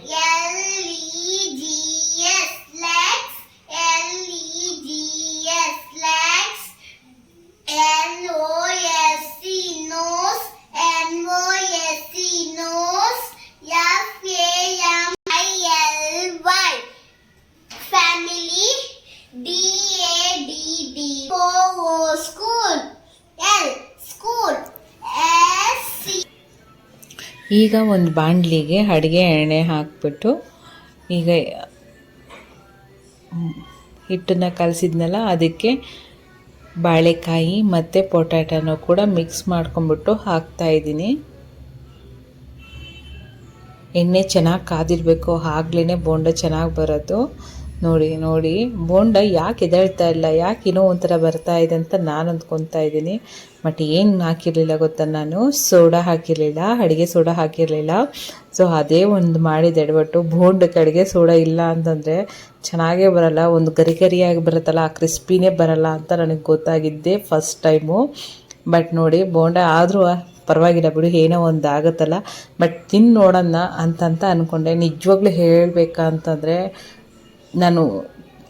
S1: ಈಗ ಒಂದು ಬಾಣಲಿಗೆ ಅಡುಗೆ ಎಣ್ಣೆ ಹಾಕ್ಬಿಟ್ಟು ಈಗ ಹಿಟ್ಟನ್ನು ಕಲಸಿದ್ನಲ್ಲ, ಅದಕ್ಕೆ ಬಾಳೆಕಾಯಿ ಮತ್ತು ಪೊಟ್ಯಾಟೊನೂ ಕೂಡ ಮಿಕ್ಸ್ ಮಾಡ್ಕೊಂಬಿಟ್ಟು ಹಾಕ್ತಾ ಇದ್ದೀನಿ. ಎಣ್ಣೆ ಚೆನ್ನಾಗಿ ಕಾದಿರಬೇಕು ಆಗ್ಲೇ ಬೋಂಡ ಚೆನ್ನಾಗಿ ಬರೋದು. ನೋಡಿ ನೋಡಿ, ಬೋಂಡ ಯಾಕೆ ಎದಳ್ತಾ ಇಲ್ಲ, ಯಾಕೆ ಏನೋ ಒಂಥರ ಬರ್ತಾ ಇದೆ ಅಂತ ನಾನು ಅಂದ್ಕೊತಾ ಇದ್ದೀನಿ. ಬಟ್ ಏನು ಹಾಕಿರಲಿಲ್ಲ ಗೊತ್ತಾ ನಾನು? ಸೋಡಾ ಹಾಕಿರಲಿಲ್ಲ, ಅಡುಗೆ ಸೋಡಾ ಹಾಕಿರಲಿಲ್ಲ. ಸೊ ಅದೇ ಒಂದು ಮಾಡಿದ ಎಡವಟ್ಟು, ಬೋಂಡಕ್ಕೆ ಅಡುಗೆ ಸೋಡಾ ಇಲ್ಲ ಅಂತಂದರೆ ಚೆನ್ನಾಗೇ ಬರಲ್ಲ, ಒಂದು ಗರಿ ಗರಿಯಾಗಿ ಬರುತ್ತಲ್ಲ, ಆ ಕ್ರಿಸ್ಪಿನೇ ಬರಲ್ಲ ಅಂತ ನನಗೆ ಗೊತ್ತಾಗಿದ್ದೆ ಫಸ್ಟ್ ಟೈಮು ಬಟ್ ನೋಡಿ, ಬೋಂಡ ಆದರೂ ಪರವಾಗಿಲ್ಲ ಬಿಡು, ಏನೋ ಒಂದು ಆಗುತ್ತಲ್ಲ. ಬಟ್ ತಿನ್ನು ನೋಡೋಣ ಅಂತಂತ ಅಂದ್ಕೊಂಡೆ ನಿಜವಾಗ್ಲೂ ಹೇಳಬೇಕಾ ಅಂತಂದರೆ ನಾನು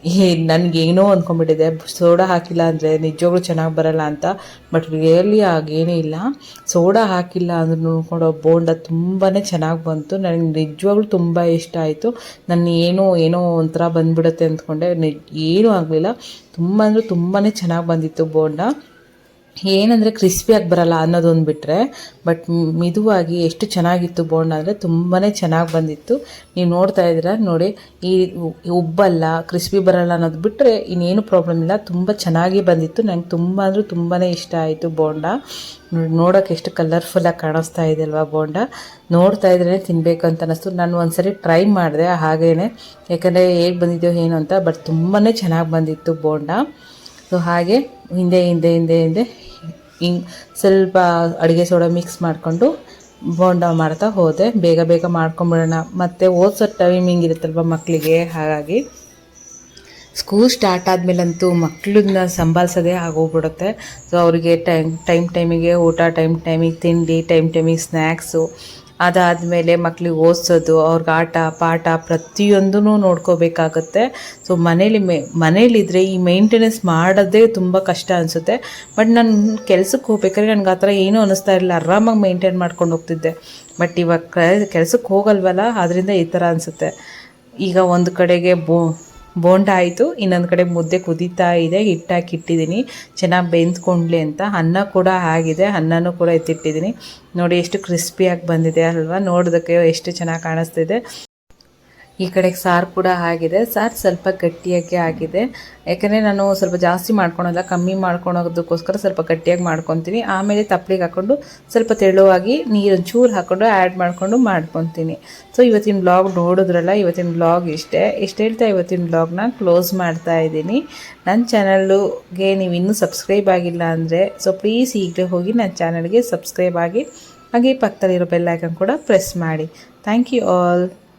S1: ಹೇ ನನಗೇನೋ ಅಂದ್ಕೊಂಡ್ಬಿಟ್ಟಿದೆ ಸೋಡಾ ಹಾಕಿಲ್ಲ ಅಂದರೆ ನಿಜವಾಗ್ಲೂ ಚೆನ್ನಾಗಿ ಬರಲ್ಲ ಅಂತ, ಬಟ್ ರಿಯಲಿ ಆಗೇನೂ ಇಲ್ಲ. ಸೋಡಾ ಹಾಕಿಲ್ಲ ಅಂದ್ರೆ ನೋಡ್ಕೊಂಡು ಬೋಂಡ ತುಂಬಾ ಚೆನ್ನಾಗಿ ಬಂತು. ನನಗೆ ನಿಜವಾಗ್ಲೂ ತುಂಬ ಇಷ್ಟ ಆಯಿತು. ನಾನು ಏನೋ ಏನೋ ಒಂಥರ ಬಂದ್ಬಿಡುತ್ತೆ ಅಂದ್ಕೊಂಡೆ. ಏನೂ ಆಗಲಿಲ್ಲ. ತುಂಬ ಅಂದರೆ ತುಂಬಾ ಚೆನ್ನಾಗಿ ಬಂದಿತ್ತು ಬೋಂಡ. ಏನಂದರೆ ಕ್ರಿಸ್ಪಿಯಾಗಿ ಬರಲ್ಲ ಅನ್ನೋದೊಂದು ಬಿಟ್ಟರೆ ಬಟ್ ಮಿದುವಾಗಿ ಎಷ್ಟು ಚೆನ್ನಾಗಿತ್ತು ಬೋಂಡ ಅಂದರೆ ತುಂಬಾ ಚೆನ್ನಾಗಿ ಬಂದಿತ್ತು. ನೀವು ನೋಡ್ತಾ ಇದ್ದೀರ? ನೋಡಿ, ಈ ಉಬ್ಬಲ್ಲ ಕ್ರಿಸ್ಪಿ ಬರಲ್ಲ ಅನ್ನೋದು ಬಿಟ್ಟರೆ ಇನ್ನೇನು ಪ್ರಾಬ್ಲಮ್ ಇಲ್ಲ. ತುಂಬ ಚೆನ್ನಾಗಿ ಬಂದಿತ್ತು. ನಂಗೆ ತುಂಬ ಅಂದರೂ ತುಂಬಾ ಇಷ್ಟ ಆಯಿತು ಬೋಂಡ. ನೋಡಿ, ನೋಡೋಕೆ ಎಷ್ಟು ಕಲರ್ಫುಲ್ಲಾಗಿ ಕಾಣಿಸ್ತಾ ಇದೆ ಅಲ್ವಾ ಬೋಂಡ. ನೋಡ್ತಾ ಇದ್ರೇ ತಿನ್ನಬೇಕು ಅಂತ ಅನ್ನಿಸ್ತು. ನಾನು ಒಂದ್ಸರಿ ಟ್ರೈ ಮಾಡಿದೆ ಹಾಗೇ ಯಾಕಂದರೆ ಹೇಗೆ ಬಂದಿದೆಯೋ ಏನು ಅಂತ ಬಟ್ ತುಂಬಾ ಚೆನ್ನಾಗಿ ಬಂದಿತ್ತು ಬೋಂಡ. ಸೊ ಹಾಗೆ ಹಿಂದೆ ಹಿಂದೆ ಹಿಂದೆ ಹಿಂದೆ ಹಿಂಗೆ ಸ್ವಲ್ಪ ಅಡುಗೆ ಸೋಡಾ ಮಿಕ್ಸ್ ಮಾಡಿಕೊಂಡು ಬೋಂಡ ಮಾಡ್ತಾ ಹೋದೆ. ಬೇಗ ಬೇಗ ಮಾಡ್ಕೊಂಬಿಡೋಣ. ಮತ್ತು ಓದಿಸೋ ಟೈಮಿಂಗ್ ಇರುತ್ತಲ್ವ ಮಕ್ಕಳಿಗೆ ಹಾಗಾಗಿ ಸ್ಕೂಲ್ ಸ್ಟಾರ್ಟ್ ಆದಮೇಲಂತೂ ಮಕ್ಕಳನ್ನ ಸಂಭಾಳಿಸೋದೆ ಆಗೋಗ್ಬಿಡುತ್ತೆ. ಸೊ ಅವರಿಗೆ ಟೈಮ್ ಟೈಮ್ ಟೈಮಿಗೆ ಊಟ ಟೈಮ್ ಟೈಮಿಗೆ ತಿಂಡಿ ಟೈಮ್ ಟೈಮಿಗೆ ಸ್ನ್ಯಾಕ್ಸು ಅದಾದಮೇಲೆ ಮಕ್ಳಿಗೆ ಓದಿಸೋದು, ಅವ್ರಿಗೆ ಆಟ, ಪಾಠ ಪ್ರತಿಯೊಂದೂ ನೋಡ್ಕೋಬೇಕಾಗತ್ತೆ. ಸೊ ಮನೇಲಿ ಮೇ ಮನೇಲಿದ್ದರೆ ಈ ಮೇಂಟೆನೆನ್ಸ್ ಮಾಡೋದೇ ತುಂಬ ಕಷ್ಟ ಅನಿಸುತ್ತೆ. ಬಟ್ ನಾನು ಕೆಲಸಕ್ಕೆ ಹೋಗ್ಬೇಕಾದ್ರೆ ನನಗೆ ಆ ಥರ ಏನೂ ಅನ್ನಿಸ್ತಾ ಇರಲಿಲ್ಲ. ಆರಾಮಾಗಿ ಮೇಂಟೈನ್ ಮಾಡ್ಕೊಂಡು ಹೋಗ್ತಿದ್ದೆ. ಬಟ್ ಇವಾಗ ಕೆಲಸಕ್ಕೆ ಹೋಗಲ್ವಲ್ಲ? ಅದರಿಂದ ಈ ಥರ ಅನಿಸುತ್ತೆ. ಈಗ ಒಂದು ಕಡೆಗೆ ಬೋ ಬೋಂಡ ಆಯಿತು, ಇನ್ನೊಂದು ಕಡೆ ಮುದ್ದೆ ಕುದೀತಾ ಇದೆ, ಹಿಟ್ಟಾಕಿ ಇಟ್ಟಿದ್ದೀನಿ. ಚೆನ್ನಾಗಿ ಬೆಂದ್ಕೊಂಡ್ಲಿ ಅಂತ. ಅನ್ನ ಕೂಡ ಆಗಿದೆ, ಅನ್ನನೂ ಕೂಡ ಎತ್ತಿಟ್ಟಿದ್ದೀನಿ. ನೋಡಿ, ಎಷ್ಟು ಕ್ರಿಸ್ಪಿಯಾಗಿ ಬಂದಿದೆ ಅಲ್ವಾ? ನೋಡೋದಕ್ಕೆ ಎಷ್ಟು ಚೆನ್ನಾಗಿ ಕಾಣಿಸ್ತಿದೆ. ಈ ಕಡೆ ಸಾರು ಕೂಡ ಆಗಿದೆ. ಸಾರು ಸ್ವಲ್ಪ ಗಟ್ಟಿಯಾಗಿ ಆಗಿದೆ. ಯಾಕಂದರೆ ನಾನು ಸ್ವಲ್ಪ ಜಾಸ್ತಿ ಮಾಡ್ಕೊಳಲ್ಲ, ಕಮ್ಮಿ ಮಾಡ್ಕೊಳೋದಕ್ಕೋಸ್ಕರ ಸ್ವಲ್ಪ ಗಟ್ಟಿಯಾಗಿ ಮಾಡ್ಕೊತೀನಿ. ಆಮೇಲೆ ತಪ್ಪಲಿಗೆ ಹಾಕ್ಕೊಂಡು ಸ್ವಲ್ಪ ತೆಳುವಾಗಿ ನೀರು ಚೂರು ಹಾಕ್ಕೊಂಡು ಆ್ಯಡ್ ಮಾಡಿಕೊಂಡು ಮಾಡ್ಕೊತೀನಿ. ಸೊ ಇವತ್ತಿನ ಬ್ಲಾಗ್ ನೋಡಿದ್ರಲ್ಲ, ಇವತ್ತಿನ ಬ್ಲಾಗ್ ಇಷ್ಟೇ. ಇಷ್ಟು ಹೇಳ್ತಾ ಇವತ್ತಿನ ಬ್ಲಾಗ್ನ ಕ್ಲೋಸ್ ಮಾಡ್ತಾ ಇದ್ದೀನಿ. ನನ್ನ ಚಾನಲ್ಗೆ ನೀವು ಇನ್ನೂ ಸಬ್ಸ್ಕ್ರೈಬ್ ಆಗಿಲ್ಲ ಅಂದರೆ ಸೊ ಪ್ಲೀಸ್ ಈಗಲೇ ಹೋಗಿ ನನ್ನ ಚಾನಲ್ಗೆ ಸಬ್ಸ್ಕ್ರೈಬ್ ಆಗಿ, ಹಾಗೆ ಪಕ್ಕದಲ್ಲಿರೋ ಬೆಲ್ಲೈಕನ್ ಕೂಡ ಪ್ರೆಸ್ ಮಾಡಿ. Thank you all